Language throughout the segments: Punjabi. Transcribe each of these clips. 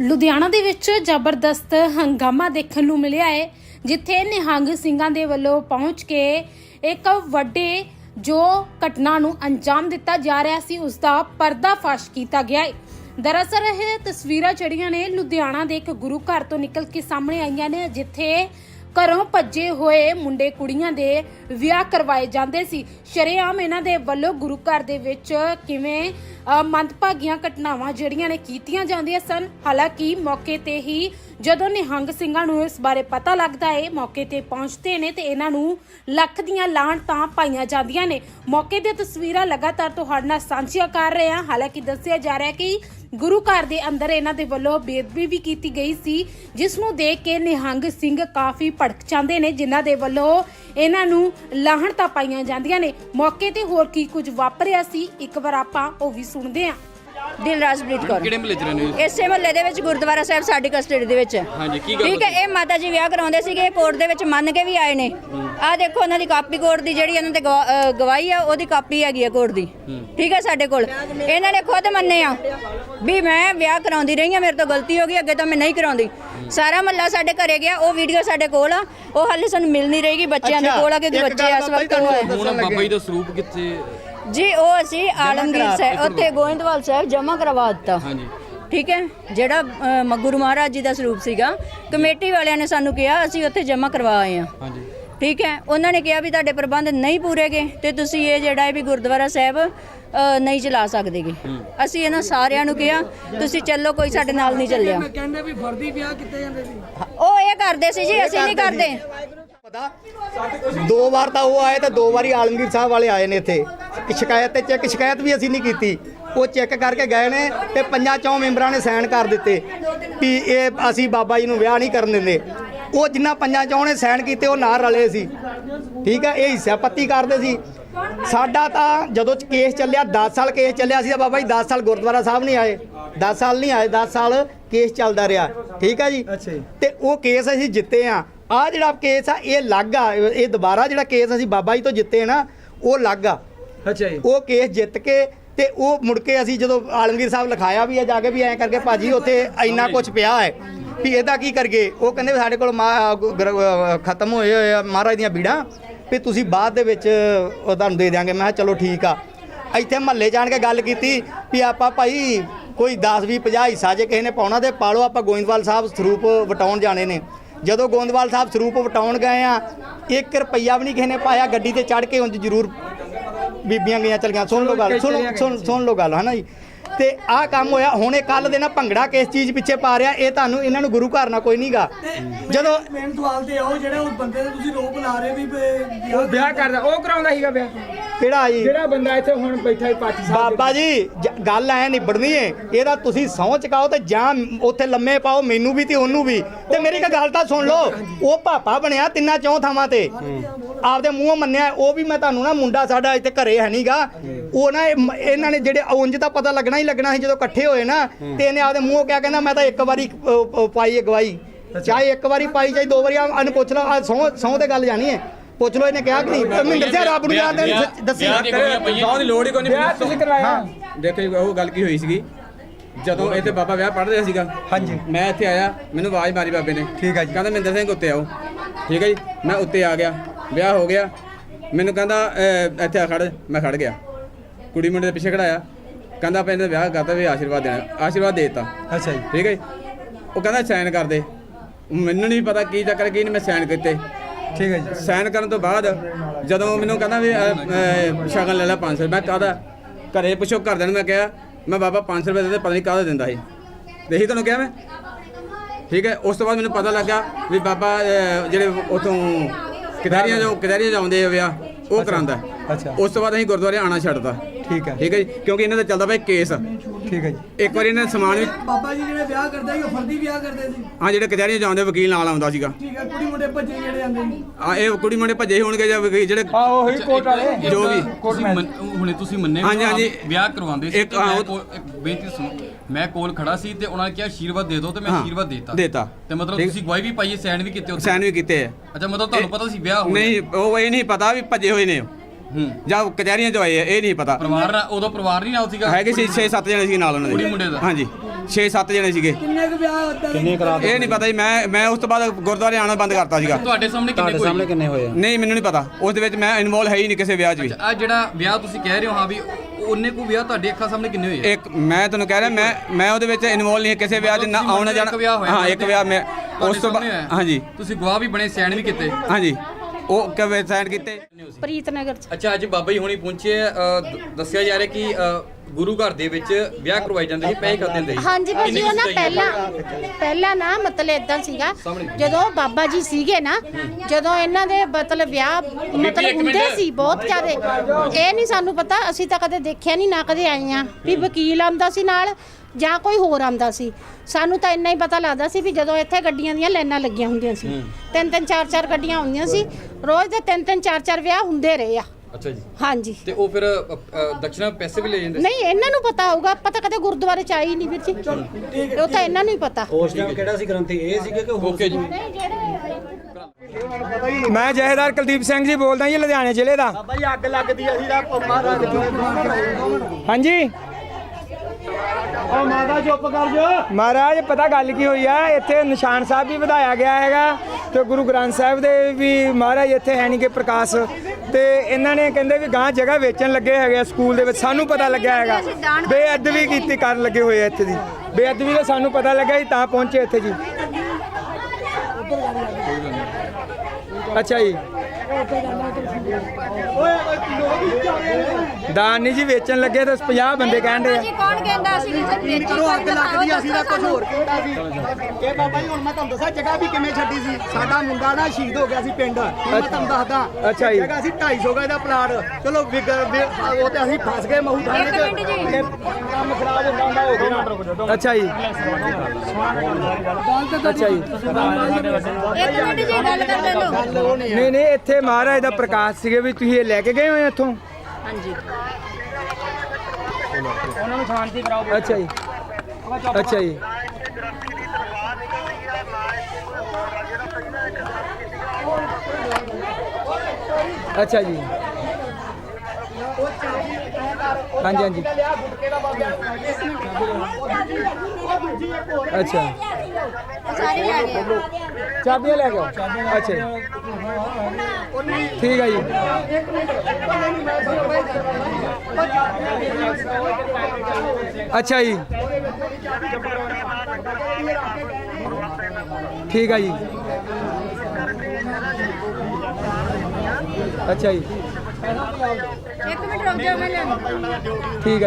ਲੁਧਿਆਣਾ ਦੇ ਵਿੱਚ ਜ਼ਬਰਦਸਤ ਹੰਗਾਮਾ ਦੇਖਣ ਨੂੰ ਮਿਲਿਆ ਹੈ, ਜਿੱਥੇ ਨਿਹੰਗ ਸਿੰਘਾਂ ਦੇ ਵੱਲੋਂ ਪਹੁੰਚ ਕੇ ਇੱਕ ਵੱਡੇ ਜੋ ਘਟਨਾ ਨੂੰ ਅੰਜਾਮ ਦਿੱਤਾ ਜਾ ਰਿਹਾ ਸੀ, ਉਸ ਦਾ ਪਰਦਾਫਾਸ਼ ਕੀਤਾ ਗਿਆ ਹੈ। ਦਰਅਸਲ ਇਹ ਤਸਵੀਰਾਂ ਜਿਹੜੀਆਂ ਨੇ ਲੁਧਿਆਣਾ ਦੇ ਇੱਕ ਗੁਰੂ ਘਰ ਤੋਂ ਨਿਕਲ ਕੇ ਸਾਹਮਣੇ ਆਈਆਂ ਨੇ, ਜਿੱਥੇ ਘਰੋਂ ਭੱਜੇ ਹੋਏ ਮੁੰਡੇ ਕੁੜੀਆਂ ਦੇ ਵਿਆਹ ਕਰਵਾਏ ਜਾਂਦੇ ਸੀ। ਸ਼ਰੇਆਮ ਇਹਨਾਂ ਦੇ ਵੱਲੋਂ ਗੁਰੂ ਘਰ ਦੇ ਵਿੱਚ ਕਿਵੇਂ ਮੰਦਭਾਗੀਆਂ ਘਟਨਾਵਾਂ ਜਿਹੜੀਆਂ ਨੇ ਕੀਤੀਆਂ ਜਾਂਦੀਆਂ ਸਨ। ਹਾਲਾਂਕਿ ਮੌਕੇ ਤੇ ਹੀ ਜਦੋਂ ਨਿਹੰਗ ਸਿੰਘਾਂ ਨੂੰ ਇਸ ਬਾਰੇ ਪਤਾ ਲੱਗਦਾ ਹੈ ਮੌਕੇ ਤੇ ਪਹੁੰਚਦੇ ਨੇ ਤੇ ਇਹਨਾਂ ਨੂੰ ਲੱਖ ਦੀਆਂ ਲਾਹਣ ਤਾਂ ਪਾਈਆਂ ਜਾਂਦੀਆਂ ਨੇ। ਮੌਕੇ ਦੀਆਂ ਤਸਵੀਰਾਂ ਲਗਾਤਾਰ ਤੁਹਾਡੇ ਨਾਲ ਸਾਂਝੀਆਂ ਕਰ ਰਹੇ ਹਾਂ। ਹਾਲਾਂਕਿ ਦੱਸਿਆ ਜਾ ਰਿਹਾ ਕਿ ਗੁਰੂ ਘਰ ਦੇ ਅੰਦਰ ਇਹਨਾਂ ਦੇ ਵੱਲੋਂ ਬੇਦਬੀ ਵੀ ਕੀਤੀ ਗਈ ਸੀ ਜਿਸ ਨੂੰ ਦੇਖ ਕੇ ਨਿਹੰਗ ਸਿੰਘ ਕਾਫੀ ਭੜਕ ਜਾਂਦੇ ਨੇ, ਜਿਨ੍ਹਾਂ ਦੇ ਵੱਲੋਂ ਇਹਨਾਂ ਨੂੰ ਲਾਹਣ ਤਾਂ ਪਾਈਆਂ ਜਾਂਦੀਆਂ ਨੇ। ਮੌਕੇ ਤੇ ਹੋਰ ਕੀ ਕੁਝ ਵਾਪਰਿਆ ਸੀ, ਇੱਕ ਵਾਰ ਆਪਾਂ ਉਹ ਵੀ ਸੁਣਦੇ ਹਾਂ। ਦਿਲਰਾਜਪ੍ਰੀਤ ਕੌਰ। ਕਿਹੜੇ ਮਹੱਲੇ ਚ ਰਹਿੰਦੇ ਹੋ ਇਸੇ ਮਹੱਲੇ ਦੇ ਵਿੱਚ ਗੁਰਦੁਆਰਾ ਸਾਹਿਬ ਸਾਡੀ ਕਸਟਡੀ ਦੇ ਵਿੱਚ। ਹੈ। ਹਾਂਜੀ ਕੀ ਗੱਲ ਠੀਕ ਹੈ ਇਹ ਮਾਤਾ ਜੀ ਵਿਆਹ ਕਰਾਉਂਦੇ ਸੀਗੇ ਕੋਰਟ ਦੇ ਵਿੱਚ ਮੰਨ ਕੇ ਵੀ ਆਏ ਨੇ। ਆਹ ਦੇਖੋ ਉਹਨਾਂ ਦੀ ਕਾਪੀ ਕੋਰਟ ਦੀ ਜਿਹੜੀ ਇਹਨਾਂ ਤੇ ਗਵਾ- ਅਹ ਗਵਾਹੀ ਆ ਉਹਦੀ ਕਾਪੀ ਹੈਗੀ ਆ ਕੋਰਟ ਦੀ। ਠੀਕ ਹੈ ਸਾਡੇ ਕੋਲ। ਇਹਨਾਂ ਨੇ ਖੁਦ ਮੰਨੇ ਆ ਵੀ ਮੈਂ ਵਿਆਹ ਕਰਾਉਂਦੀ ਰਹੀ ਆ ਮੇਰੇ ਤੋਂ ਗਲਤੀ ਹੋ ਗਈ ਅੱਗੇ ਤੋਂ ਮੈਂ ਨਹੀਂ ਕਰਾਉਂਦੀ। ਸਾਰਾ ਮਹੱਲਾ ਸਾਡੇ ਘਰੇ ਗਿਆ ਉਹ ਵੀਡੀਓ ਸਾਡੇ ਕੋਲ ਆ ਉਹ ਹਾਲੇ ਸਾਨੂੰ ਮਿਲ ਨਹੀਂ ਰਹੀਗੀ ਬੱਚਿਆਂ ਦੇ ਕੋਲ ਆ ਕਿਉਂਕਿ ਬੱਚੇ ਇਸ ਵਕਤ ਉਹ ਹੈ ਹੁਣ ਬਾਬਾ ਜੀ ਦਾ ਸਰੂਪ ਕਿੱਥੇ? ਜੀ ਉਹ ਅਸੀਂ ਆਲਮਗੀਰ ਸਾਹਿਬ ਉੱਥੇ ਗੋਇੰਦਵਾਲ ਸਾਹਿਬ ਜਮ੍ਹਾਂ ਕਰਵਾ ਦਿੱਤਾ। ਹਾਂਜੀ। ਠੀਕ ਹੈ? ਜਿਹੜਾ ਅ, ਮਹਾਰਾਜ ਜੀ ਦਾ ਸਰੂਪ ਸੀਗਾ ਕਮੇਟੀ ਵਾਲਿਆਂ ਨੇ ਸਾਨੂੰ ਕਿਹਾ ਅਸੀਂ ਉੱਥੇ ਜਮ੍ਹਾਂ ਕਰਵਾ ਆਏ ਹਾਂ। ਹਾਂਜੀ। ਠੀਕ ਹੈ? ਉਹਨਾਂ ਨੇ ਕਿਹਾ ਵੀ ਤੁਹਾਡੇ ਪ੍ਰਬੰਧ ਨਹੀਂ ਪੂਰੇਗੇ ਤੇ ਤੁਸੀਂ ਇਹ ਜਿਹੜਾ ਹੈ ਵੀ ਗੁਰਦੁਆਰਾ ਸਾਹਿਬ ਅ, ਨਹੀਂ ਚਲਾ ਸਕਦੇਗੇ। ਅਸੀਂ ਇਹਨਾਂ ਸਾਰਿਆਂ ਨੂੰ ਕਿਹਾ ਤੁਸੀਂ ਚੱਲੋ ਕੋਈ ਸਾਡੇ ਨਾਲ ਨਹੀਂ ਚੱਲਿਆ। ਕਹਿੰਦੇ ਵੀ ਫਰਦੀ ਵਿਆਹ ਕੀਤੇ ਜਾਂਦੇ ਸੀ? ਉਹ ਇਹ ਕਰਦੇ ਸੀ ਜੀ ਅਸੀਂ ਨਹੀਂ ਕਰਦੇ। ਪਤਾ ਦੋ ਵਾਰ ਤਾਂ ਉਹ ਆਏ ਤੇ ਦੋ ਵਾਰੀ ਆਲਮਗੀਰ ਸਾਹਿਬ ਵਾਲੇ ਆਏ ਨੇ ਇੱਥੇ। ਸ਼ਿਕਾਇਤ ਤੇ ਚੈੱਕ ਸ਼ਿਕਾਇਤ ਵੀ ਅਸੀਂ ਨਹੀਂ ਕੀਤੀ। ਉਹ ਚੈੱਕ ਕਰਕੇ ਗਏ ਨੇ ਤੇ ਪੰਜਾਂ ਚੌਂ ਮੈਂਬਰਾਂ ਨੇ ਸਾਈਨ ਕਰ ਦਿੱਤੇ ਵੀ ਇਹ ਅਸੀਂ ਬਾਬਾ ਜੀ ਨੂੰ ਵਿਆਹ ਨਹੀਂ ਕਰਨ ਦਿੰਦੇ। ਉਹ ਜਿੰਨਾ ਪੰਜਾਂ ਚੌਂ ਨੇ ਸਾਈਨ ਕੀਤੇ ਉਹ ਨਾਲ ਰਲੇ ਸੀ। ਠੀਕ ਹੈ ਇਹ ਹਿੱਸਾ ਪੱਤੀ ਕਰਦੇ ਸੀ। ਸਾਡਾ ਤਾਂ ਜਦੋਂ ਕੇਸ ਚੱਲਿਆ 10 ਸਾਲ ਕੇਸ ਚੱਲਿਆ ਸੀ ਤਾਂ ਬਾਬਾ ਜੀ 10 ਸਾਲ ਗੁਰਦੁਆਰਾ ਸਾਹਿਬ ਨਹੀਂ ਆਏ। 10 ਸਾਲ ਨਹੀਂ ਆਏ 10 ਸਾਲ ਕੇਸ ਚੱਲਦਾ ਰਿਹਾ। ਠੀਕ ਹੈ ਜੀ। ਤੇ ਉਹ ਕੇਸ ਅਸੀਂ ਜਿੱਤੇ ਆ। ਆ ਜਿਹੜਾ ਕੇਸ ਆ ਇਹ ਲੱਗ ਆ। ਇਹ ਦੁਬਾਰਾ ਜਿਹੜਾ ਕੇਸ ਅਸੀਂ ਬਾਬਾ ਜੀ ਤੋਂ ਜਿੱਤੇ ਨਾ ਉਹ ਲੱਗ ਆ। ਅੱਛਾ ਜੀ। ਉਹ ਕੇਸ ਜਿੱਤ ਕੇ ਤੇ ਉਹ ਮੁੜ ਕੇ ਅਸੀਂ ਜਦੋਂ ਆਲਮਗੀਰ ਸਾਹਿਬ ਲਿਖਾਇਆ ਵੀ ਆ ਜਾ ਕੇ ਵੀ ਐਂ ਕਰਕੇ ਭਾਜੀ ਉੱਥੇ ਇੰਨਾ ਕੁਝ ਪਿਆ ਹੈ ਵੀ ਇਹਦਾ ਕੀ ਕਰਗੇ ਉਹ ਕਹਿੰਦੇ ਸਾਡੇ ਕੋਲ ਖਤਮ ਹੋਏ ਹੋਏ ਆ ਮਹਾਰਾਜ ਦੀਆਂ ਬੀੜਾਂ ਵੀ ਤੁਸੀਂ ਬਾਅਦ ਦੇ ਵਿੱਚ ਉਹ ਤੁਹਾਨੂੰ ਦੇ ਦਿਆਂਗੇ। ਮੈਂ ਕਿਹਾ ਚਲੋ ਠੀਕ ਆ। ਇੱਥੇ ਮਹੱਲੇ ਜਾਣ ਕੇ ਗੱਲ ਕੀਤੀ ਵੀ ਆਪਾਂ ਭਾਈ ਕੋਈ 10 20 50 ਹਿੱਸਾ ਜੇ ਕਿਸੇ ਨੇ ਪਾਉਣਾ ਤੇ ਪਾਲੋ ਆਪਾਂ ਗੋਇੰਦਵਾਲ ਸਾਹਿਬ ਸਰੂਪ ਵਟਾਉਣ ਜਾਣੇ ਨੇ। ਜਦੋਂ ਗੋਇੰਦਵਾਲ ਸਾਹਿਬ ਸਰੂਪ ਵਟਾਉਣ ਗਏ ਆ 1 ਰੁਪਈਆ ਵੀ ਨਹੀਂ ਕਿਸੇ ਨੇ ਪਾਇਆ ਗੱਡੀ ਤੇ ਚੜ ਕੇ ਉਂਝ ਜ਼ਰੂਰ ਬੀਬੀਆਂ ਗਈਆਂ ਚਲ ਗਈਆਂ ਸੁਣ ਲਓ ਗੱਲ ਸੁਣ ਸੁਣ ਸੁਣ ਲਓ ਗੱਲ ਹਨਾ ਜੀ? ਤੇ ਆਹ ਕੰਮ ਹੋਇਆ ਹੁਣ ਇਹ ਕੱਲ ਦੇ ਨਾ ਭੰਗੜਾ ਕਿਸ ਚੀਜ਼ ਪਿੱਛੇ ਪਾ ਰਿਹਾ ਇਹ ਤੁਹਾਨੂੰ ਇਹਨਾਂ ਨੂੰ ਗੁਰੂ ਘਰ ਨਾਲ ਕੋਈ ਨਹੀਂਗਾ ਜਦੋਂ ਮੇਨ ਸਵਾਲ ਤੇ ਆਓ ਜਿਹੜੇ ਉਸ ਬੰਦੇ ਦੇ ਤੁਸੀਂ ਰੋਪ ਲਾ ਰਹੇ ਵੀ ਉਹ ਵਿਆਹ ਕਰਦਾ ਉਹ ਕਰਾਉਂਦਾ ਸੀਗਾ ਵਿਆਹ ਕਿਹੜਾ ਜੀ? ਜਿਹੜਾ ਬੰਦਾ ਇੱਥੇ ਹੁਣ ਬੈਠਾ ਹੈ ਪਾਚੀ ਸਾਹਿਬ ਬਾਬਾ ਜੀ ਜ- ਗੱਲ ਐ ਨਿਬੜਨੀ ਏ। ਇਹਦਾ ਤੁਸੀਂ ਸਹੁੰ ਚਕਾਓ ਤੇ ਜਾਂ ਉੱਥੇ ਲੰਮੇ ਪਾਓ ਮੈਨੂੰ ਵੀ ਤੇ ਉਹਨੂੰ ਵੀ। ਤੇ ਮੇਰੀ ਇੱਕ ਗੱਲ ਤਾਂ ਸੁਣ ਲਓ ਉਹ ਪਾਪਾ ਬਣਿਆ ਤਿੰਨਾਂ ਚੌਂ ਥਾਵਾਂ ਤੇ। ਆਪਦੇ ਮੂੰਹੋਂ ਮੰਨਿਆ ਉਹ ਵੀ ਮੈਂ ਤੁਹਾਨੂੰ ਨਾ ਮੁੰਡਾ ਸਾਡਾ ਇੱਥੇ ਘਰੇ ਹੈ ਨਹੀਂਗਾ ਉਹ ਨਾ ਇਹ ਮ- ਇਹਨਾਂ ਨੇ ਜਿਹੜੇ ਉਂਝ ਤਾਂ ਪਤਾ ਲੱਗਣਾ ਹੀ ਲੱਗਣਾ ਸੀ ਜਦੋਂ ਇਕੱਠੇ ਹੋਏ ਨਾ ਤੇ ਇਹਨੇ ਆਪਦੇ ਮੂੰਹੋਂ ਕਿਹਾ ਕਹਿੰਦਾ ਮੈਂ ਤਾਂ ਇੱਕ ਵਾਰੀ ਪਾਈ ਹੈ ਗਵਾਈ ਚਾਹੇ ਇੱਕ ਵਾਰੀ ਪਾਈ ਚਾਹੇ ਦੋ ਵਾਰੀ ਅਨ ਪੁੱਛ ਲਓ ਆਹ ਸਹੁੰ ਸਹੁੰ ਤੇ ਗੱਲ ਜਾਣੀ ਹੈ। ਪੁੱਛ ਲਓ ਇਹਨੇ ਕਿਹਾ ਕਿ ਨਹੀਂ? ਮੈਨੂੰ ਦੱਸਿਆ ਰੱਬ ਨੂੰ ਸੱਚ- ਦੱਸੀ ਸੌ ਦੀ ਲੋੜ ਹੀ ਕੋਈ ਨਹੀਂ ਤੁਸੀਂ ਕਰਵਾਇਆ ਦੇਖੋ ਉਹ ਗੱਲ ਕੀ ਹੋਈ ਸੀਗੀ? ਜਦੋਂ ਇੱਥੇ ਬਾਬਾ ਵਿਆਹ ਪੜ੍ਹ ਰਿਹਾ ਸੀਗਾ ਹਾਂਜੀ। ਮੈਂ ਇੱਥੇ ਆਇਆ ਮੈਨੂੰ ਆਵਾਜ਼ ਮਾਰੀ ਬਾਬੇ ਨੇ। ਠੀਕ ਹੈ ਜੀ। ਕਹਿੰਦਾ ਮਹਿੰਦਰ ਸਿੰਘ ਉੱਤੇ ਆਓ। ਠੀਕ ਹੈ ਜੀ? ਮੈਂ ਉੱਤੇ ਆ ਗਿਆ। ਵਿਆਹ ਹੋ ਗਿਆ। ਮੈਨੂੰ ਕਹਿੰਦਾ ਇੱਥੇ ਆ ਖੜ। ਮੈਂ ਖੜ ਗਿਆ। ਕੁੜੀ ਮੁੰਡੇ ਦੇ ਪਿੱਛੇ ਖੜਾਇਆ। ਕਹਿੰਦਾ ਆਪਾਂ ਇਹਦਾ ਵਿਆਹ ਕਰਤਾ ਵੀ ਆਸ਼ੀਰਵਾਦ ਦੇਣਾ। ਆਸ਼ੀਰਵਾਦ ਦੇ ਦਿੱਤਾ। ਅੱਛਾ ਜੀ। ਠੀਕ ਹੈ ਜੀ? ਉਹ ਕਹਿੰਦਾ ਸਾਈਨ ਕਰ ਦੇ। ਮੈਨੂੰ ਨਹੀਂ ਪਤਾ ਕੀ ਚੱਕਰ ਕੀ ਨਹੀਂ ਮੈਂ ਸਾਈਨ ਕੀਤੇ। ਠੀਕ ਹੈ ਜੀ। ਸਾਈਨ ਕਰਨ ਤੋਂ ਬਾਅਦ ਜਦੋਂ ਮੈਨੂੰ ਕਹਿੰਦਾ ਵੀ ਅਹ, ਅਹ, ਸ਼ਗਨ ਲੈ ਲੈ 500 ਮੈਂ ਕਾਹਦਾ? ਘਰੇ ਪੁੱਛੋ ਘਰਦਿਆਂ ਨੂੰ ਮੈਂ ਕਿਹਾ ਮੈਂ ਬਾਬਾ 500 ਰੁਪਏ ਦੇ ਦੇ ਪਤਾ ਨਹੀਂ ਕਾਹਦਾ ਦਿੰਦਾ ਸੀ। ਇਹੀ ਤੁਹਾਨੂੰ ਕਿਹਾ ਮੈਂ? ਠੀਕ ਹੈ? ਉਸ ਤੋਂ ਬਾਅਦ ਮੈਨੂੰ ਪਤਾ ਲੱਗਾ ਵੀ ਬਾਬਾ ਅਹ, ਜਿਹੜੇ ਉਥੋਂ ਕਿਦਾਰੀਆਂ ਜੋ ਕਿਦਾਰੀਆਂ ਜਾਉਂਦੇ ਆ ਵਿਆਹ ਉਹ ਕਰਾਂਦਾ ਅੱਛਾ। ਉਸ ਤੋਂ ਬਾਅਦ ਅਸੀਂ ਗੁਰਦੁਆਰੇ ਆਣਾ ਛੱਡਦਾ ਠੀਕ ਹੈ। ਠੀਕ ਹੈ ਜੀ ਕਿਉਂਕਿ ਇਹਨਾਂ ਦਾ ਚੱਲਦਾ ਪਿਆ ਕੇਸ। ਠੀਕ ਹੈ ਜੀ। ਇੱਕ ਵਾਰੀ ਇਹਨਾਂ ਨੇ ਸਮਾਨ ਵੀ ਬਾਬਾ ਜੀ ਜਿਹੜੇ ਵਿਆਹ ਕਰਦੇ ਸੀ ਉਹ ਫਰਦੀ ਵਿਆਹ ਕਰਦੇ ਸੀ। ਆ ਜਿਹੜੇ ਕਿਦਾਰੀਆਂ ਜਾਉਂਦੇ ਵਕੀਲ ਨਾਲ ਆਉਂਦਾ ਸੀਗਾ। ਠੀਕ ਹੈ ਕੁੜੀ ਮੁੰਡੇ ਭੱਜੇ ਜਿਹੜੇ ਨੇ ਆ ਇਹ ਕੁੜੀ ਮੁੰਡੇ ਭੱਜੇ ਹੋਣਗੇ ਜਾਂ ਵਕੀਲ ਜਿਹੜੇ ਆ ਉਹੀ ਕੋਟ ਵਾਲੇ। ਜੋ ਵੀ। ਤੁਸੀਂ ਮੰਨ- ਹੁਣੇ ਤੁਸੀਂ ਮੰਨੇ ਹਾਂਜੀ, ਹਾਂਜੀ। ਵਿਆਹ ਕਰਵਾਉਂਦੇ ਸੀ ਇੱਕ- ਤੇ ਹਾਂ, ਮੈਂ ਉਹ- ਕੋਲ- ਇੱਕ ਬੇਨਤੀ ਸੁਣੋ। ਮੈਂ ਕੋਲ ਖੜਾ ਸੀ ਤੇ ਉਹਨਾਂ ਨੇ ਕਿਹਾ ਆਸ਼ੀਰਵਾਦ ਦੇ ਦਿਓ ਤੇ ਮੈਂ ਹਾਂ, ਆਸ਼ੀਰਵਾਦ ਦੇਤਾ। ਦੇਤਾ। ਤੇ ਮਤਲਬ ਠੀਕ। ਤੁਸੀਂ ਗਵਾਹੀ ਵੀ ਪਾਈ ਸਾਈਨ ਵੀ ਕੀਤੇ ਉੱਥੇ? ਸਾਈਨ ਵੀ ਕੀਤੇ ਆ ਅੱਛਾ ਮਤਲਬ ਤੁਹਾਨੂੰ ਪਤਾ ਸੀ ਵਿਆਹ ਹੋਣਾ ਨਹੀਂ ਉਹ ਇਹ ਨਹੀਂ ਪਤਾ ਵੀ ਭੱਜੇ ਹੋਏ ਨੇ ਉਹ। ਜਾਂ ਕਚਹਿਰੀਆਂ 'ਚ ਆਏ ਆ ਇਹ ਨਹੀਂ ਪਤਾ। ਪਰਿਵਾਰ ਨਾਲ ਉਦੋਂ ਪਰਿਵਾਰ ਨਹੀਂ ਨਾਲ ਸੀਗਾ? ਹੈਗੇ ਸੀ 6-7 ਜਣੇ ਸੀ ਨਾਲ ਉਹਨਾਂ ਦੇ। ਕੁੜੀ ਮੁੰਡੇ ਦਾ? ਹਾਂਜੀ 6-7 ਜਣੇ ਸੀਗੇ। ਕਿੰਨੇ ਕੁ ਵਿਆਹ ਏਦਾਂ ਦੇ? ਇਹ ਨਹੀਂ ਪਤਾ ਜੀ ਮੈਂ ਮੈਂ ਉਸ ਤੋਂ ਬਾਅਦ ਗੁਰਦੁਆਰੇ ਆਣਾ ਬੰਦ ਕਰਤਾ ਸੀਗਾ। ਤੁਹਾਡੇ ਸਾਹਮਣੇ ਕਿੰਨੇ ਕੋਈ? ਕਿੰਨੇ ਹੋਏ ਨਹੀਂ ਮੈਨੂੰ ਨਹੀਂ ਪਤਾ। ਉਸ ਦੇ ਵਿੱਚ ਮੈਂ ਇਨਵੋਲ ਹੈ ਹੀ ਨਹੀਂ ਕਿਸੇ ਵਿਆਹ 'ਚ ਵੀ। ਆ ਜਿਹੜਾ ਵਿਆਹ ਤੁਸੀਂ ਕਹਿ ਰਹੇ ਹੋ ਹਾਂ ਵੀ ਉਹਨੇ ਕੋ ਵਿਆਹ ਤੁਹਾਡੀ ਅੱਖਾਂ ਸਾਹਮਣੇ ਕਿੰਨੇ ਹੋਏ ਆ? ਇੱਕ ਮੈਂ ਤੁਹਾਨੂੰ ਕਹਿ ਰਿਹਾ ਮੈਂ ਮੈਂ ਉਹਦੇ ਵਿੱਚ ਇਨਵੋਲ ਨਹੀਂ ਕਿਸੇ ਵਿਆਹ 'ਚ ਨਾ ਆਉਣਾ ਜਾਣਾ ਇੱਕ ਵਿਆਹ ਹੋਇਆ ਹਾਂ ਇੱਕ ਵਿਆਹ ਮੈਂ ਤੁਹਾਡੇ ਉਸ ਤੋਂ ਸਾਹਮਣੇ ਬਾਅਦ ਹੋਇਆ? ਹਾਂਜੀ। ਤੁਸੀਂ ਗਵਾਹ ਵੀ ਬਣੇ ਸੈਣ ਵੀ ਕੀਤੇ। ਹਾਂਜੀ। ਉਹ ਕਵੇ ਸਾਈਨ ਕੀਤੇ? ਪ੍ਰੀਤਨਗਰ ਚ। ਅੱਛਾ ਅੱਜ ਬਾਬਾ ਜੀ ਹੁਣੀ ਪਹੁੰਚੇ ਆ, ਅ, ਦ- ਦੱਸਿਆ ਜਾ ਰਿਹਾ ਕਿ ਅ, ਗੁਰੂ ਘਰ ਦੇ ਵਿੱਚ ਵਿਆਹ ਕਰਵਾਏ ਜਾਂਦੇ ਸੀ ਪੈਸੇ ਖਾਦੇ ਹੁੰਦੇ ਸੀ। ਹਾਂਜੀ ਭਾਜੀ ਉਹ ਨਾ? ਪਹਿਲਾਂ ਪਹਿਲਾਂ ਨਾ ਮਤਲਬ ਇਦਾਂ ਸੀਗਾ। ਜਦੋਂ ਬਾਬਾ ਜੀ ਸੀਗੇ ਨਾ ਜਦੋਂ ਇਹਨਾਂ ਦੇ ਮਤਲਬ ਵਿਆਹ ਮਤਲਬ ਹੁੰਦੇ। ਸੀ ਬਹੁਤ ਜ਼ਿਆਦੇ। ਇਹ ਨਹੀਂ ਸਾਨੂੰ ਪਤਾ ਅਸੀਂ ਤਾਂ ਕਦੇ ਦੇਖਿਆ ਨਹੀਂ ਨਾ ਕਦੇ ਆਏ ਆ ਵੀ ਵਕੀਲ ਆਂਦਾ ਸੀ ਨਾਲ ਜਾਂ ਕੋਈ ਹੋਰ ਆਂਦਾ ਸੀ। ਸਾਨੂੰ ਤਾਂ ਇੰਨਾ ਹੀ ਪਤਾ ਲੱਗਦਾ ਸੀ ਵੀ ਜਦੋਂ ਇੱਥੇ ਗੱਡੀਆਂ ਦੀਆਂ ਲਾਈਨਾਂ ਲੱਗੀਆਂ ਹੁੰਦੀਆਂ ਸੀ। ਤਿੰਨ ਤਿੰਨ ਚਾਰ ਚਾਰ ਗੱਡੀਆਂ ਹੁੰਦੀਆਂ ਸੀ। ਰੋਜ਼ ਦੇ ਤਿੰਨ ਤਿੰਨ ਚਾਰ ਚਾਰ ਵਿਆਹ ਹੁੰਦੇ ਰਹੇ ਆ। ਅੱਛਾ ਜੀ। ਹਾਂਜੀ। ਤੇ ਉਹ ਫਿਰ ਅ, ਅ, ਦਕਸ਼ਨਾ ਪੈਸੇ ਵੀ ਲੈ ਜਾਂਦੇ ਸੀ? ਨਹੀਂ ਇਹਨਾਂ ਨੂੰ ਪਤਾ ਹੋਊਗਾ ਪਤਾ ਕਦੇ ਗੁਰਦੁਆਰੇ ਚ ਆਈ ਨਹੀਂ ਵੀਰ ਜੀ। ਉਹ ਤਾਂ ਇਹਨਾਂ ਨੂੰ ਹੀ ਪਤਾ। ਉਸ ਟਾਈਮ ਕਿਹੜਾ ਸੀ ਗ੍ਰੰਥੀ ਇਹ ਸੀਗੇ ਕਿ ਹੋਰ ਓਕੇ ਜੀ। ਮੈਂ ਜਹੇਦਾਰ ਕੁਲਦੀਪ ਸਿੰਘ ਜੀ ਬੋਲਦਾ ਜੀ ਲੁਧਿਆਣੇ ਜ਼ਿਲ੍ਹੇ ਦਾ। ਬਾਬਾ ਜੀ ਅੱਗ ਲੱਗਦੀ ਅਸੀਂ ਦਾ ਮਹਾਰਾਜ ਹਾਂਜੀ। ਉਹ ਮਾਤਾ, ਚੁੱਪ ਕਰ ਜੋ। ਮਹਾਰਾਜ, ਪਤਾ ਗੱਲ ਕੀ ਹੋਈ ਆ? ਇੱਥੇ ਨਿਸ਼ਾਨ ਸਾਹਿਬ ਵੀ ਵਧਾਇਆ ਗਿਆ ਹੈਗਾ ਤੇ ਗੁਰੂ ਗ੍ਰੰਥ ਸਾਹਿਬ ਦੇ ਵੀ ਮਹਾਰਾਜ ਇੱਥੇ ਹੈ ਨਹੀਂ ਕਿ ਪ੍ਰਕਾਸ਼ ਤੇ ਇਹਨਾਂ ਨੇ ਕਹਿੰਦੇ ਵੀ ਗਾਂ ਜਗ੍ਹਾ ਵੇਚਣ ਲੱਗੇ ਹੈਗੇ ਆ ਸਕੂਲ ਦੇ ਵਿੱਚ। ਸਾਨੂੰ ਪਤਾ ਲੱਗਿਆ ਹੈਗਾ। ਬੇਅਦਬੀ ਕੀਤੀ ਕਰਨ ਲੱਗੇ ਹੋਏ ਆ ਇੱਥੇ ਦੀ। ਬੇਅਦਬੀ ਦਾ ਸਾਨੂੰ ਪਤਾ ਲੱਗਾ ਜੀ, ਤਾਂ ਪਹੁੰਚੇ ਇੱਥੇ ਜੀ। ਅੱਛਾ ਜੀ। ਦਾਨ ਜੀ ਵੇਚਣ ਲੱਗੇ ਤੇ 50 ਬੰਦੇ ਕਹਿਣ ਦੇ ਆ। ਕੌਣ ਕਹਿੰਦਾ ਸੀ ਕਰੋ ਅੱਗ ਲੱਗਦੀ ਅਸੀਂ ਦਾ ਕੁਝ ਹੋਰ ਕਹਿੰਦਾ ਸੀ। ਇਹ ਬਾਬਾ ਜੀ ਹੁਣ ਮੈਂ ਤੁਹਾਨੂੰ ਦੱਸਾਂ ਜਗ੍ਹਾ ਵੀ ਕਿਵੇਂ ਛੱਡੀ ਸੀ? ਸਾਡਾ ਮੁੰਡਾ ਨਾ ਸ਼ਹੀਦ ਹੋ ਗਿਆ ਸੀ ਪਿੰਡ। ਮੈਂ ਤੁਹਾਨੂੰ ਦੱਸਦਾ ਅੱਛਾ ਜੀ। ਜਗ੍ਹਾ ਸੀ 250 ਗਜ ਦਾ ਪਲਾਟ। ਚਲੋ ਵਿਗ- ਵਿ- ਉਹ ਤੇ ਅਸੀਂ ਫਸ ਗਏ ਮਹੂ ਥਾਣੇ ਜੀ। ਤੇ ਕੰਮ ਖਰਾਬ ਹੁੰਦਾ ਹੁੰਦਾ ਹੋ ਗਿਆ। ਅੱਛਾ ਜੀ। ਅੱਛਾ ਜੀ। ਇੱਕ ਮਿੰਟ ਜੀ ਗੱਲ ਕਰ ਲੈਣੋ ਨਹੀਂ ਨਹੀਂ ਇੱਥੇ ਮਹਾਰਾਜ ਦਾ ਪ੍ਰਕਾਸ਼ ਸੀਗੇ ਵੀ ਤੁਸੀਂ ਇਹ ਲੈ ਕੇ ਗਏ ਹੋ ਇੱਥੋਂ? ਹਾਂਜੀ। ਉਹਨਾਂ ਨੂੰ ਸ਼ਾਂਤੀ ਕਰਾਓ ਅੱਛਾ ਜੀ। ਅੱਛਾ ਜੀ। ਅੱਛਾ ਜੀ। ਹਾਂਜੀ ਹਾਂਜੀ। ਅੱਛਾ। ਸਾਰੇ ਲੈ ਗਏ ਚਾਬੀਆਂ ਲੈ ਕੇ ਆਓ। ਅੱਛਾ ਜੀ। ਠੀਕ ਹੈ ਜੀ। ਅੱਛਾ ਜੀ। ਠੀਕ ਹੈ ਜੀ। ਅੱਛਾ ਜੀ। ਇੱਕ ਮਿੰਟ ਰੁਕ ਜਾਓ ਮੈਂ ਲੈਣਾ ਠੀਕ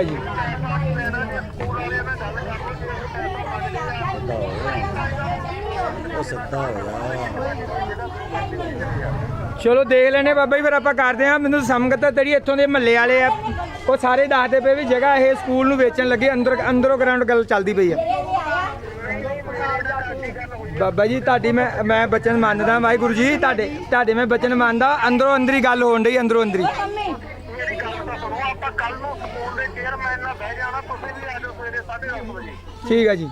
ਹੈ ਜੀ ਚਲੋ ਦੇਖ ਲੈਨੇ ਬਾਬਾ ਜੀ ਫਿਰ ਆਪਾਂ ਕਰਦੇ ਆ ਮੈਨੂੰ ਸੰਗਤ ਤੇਰੀ ਇੱਥੋਂ ਦੇ ਮਹੱਲੇ ਵਾਲੇ ਆ। ਉਹ ਸਾਰੇ ਦੱਸਦੇ ਪਏ ਵੀ ਜਗ੍ਹਾ ਇਹ ਸਕੂਲ ਨੂੰ ਵੇਚਣ ਲੱਗੇ ਅੰਦਰ ਅੰਦਰੋਂ ਗਰਾਊਂਡ ਗੱਲ ਚੱਲਦੀ ਪਈ ਆ। ਬਾਬਾ ਜੀ ਤੁਹਾਡੀ ਮੈਂ ਮੈਂ ਬਚਨ ਮੰਨਦਾ ਵਾਹਿਗੁਰੂ ਜੀ ਤੁਹਾਡੇ ਤੁਹਾਡੇ ਮੈਂ ਬਚਨ ਮੰਨਦਾ। ਅੰਦਰੋਂ ਅੰਦਰੀ ਗੱਲ ਹੋਣ ਡਈ ਅੰਦਰੋਂ ਅੰਦਰੀ। ਠੀਕ ਹੈ ਜੀ।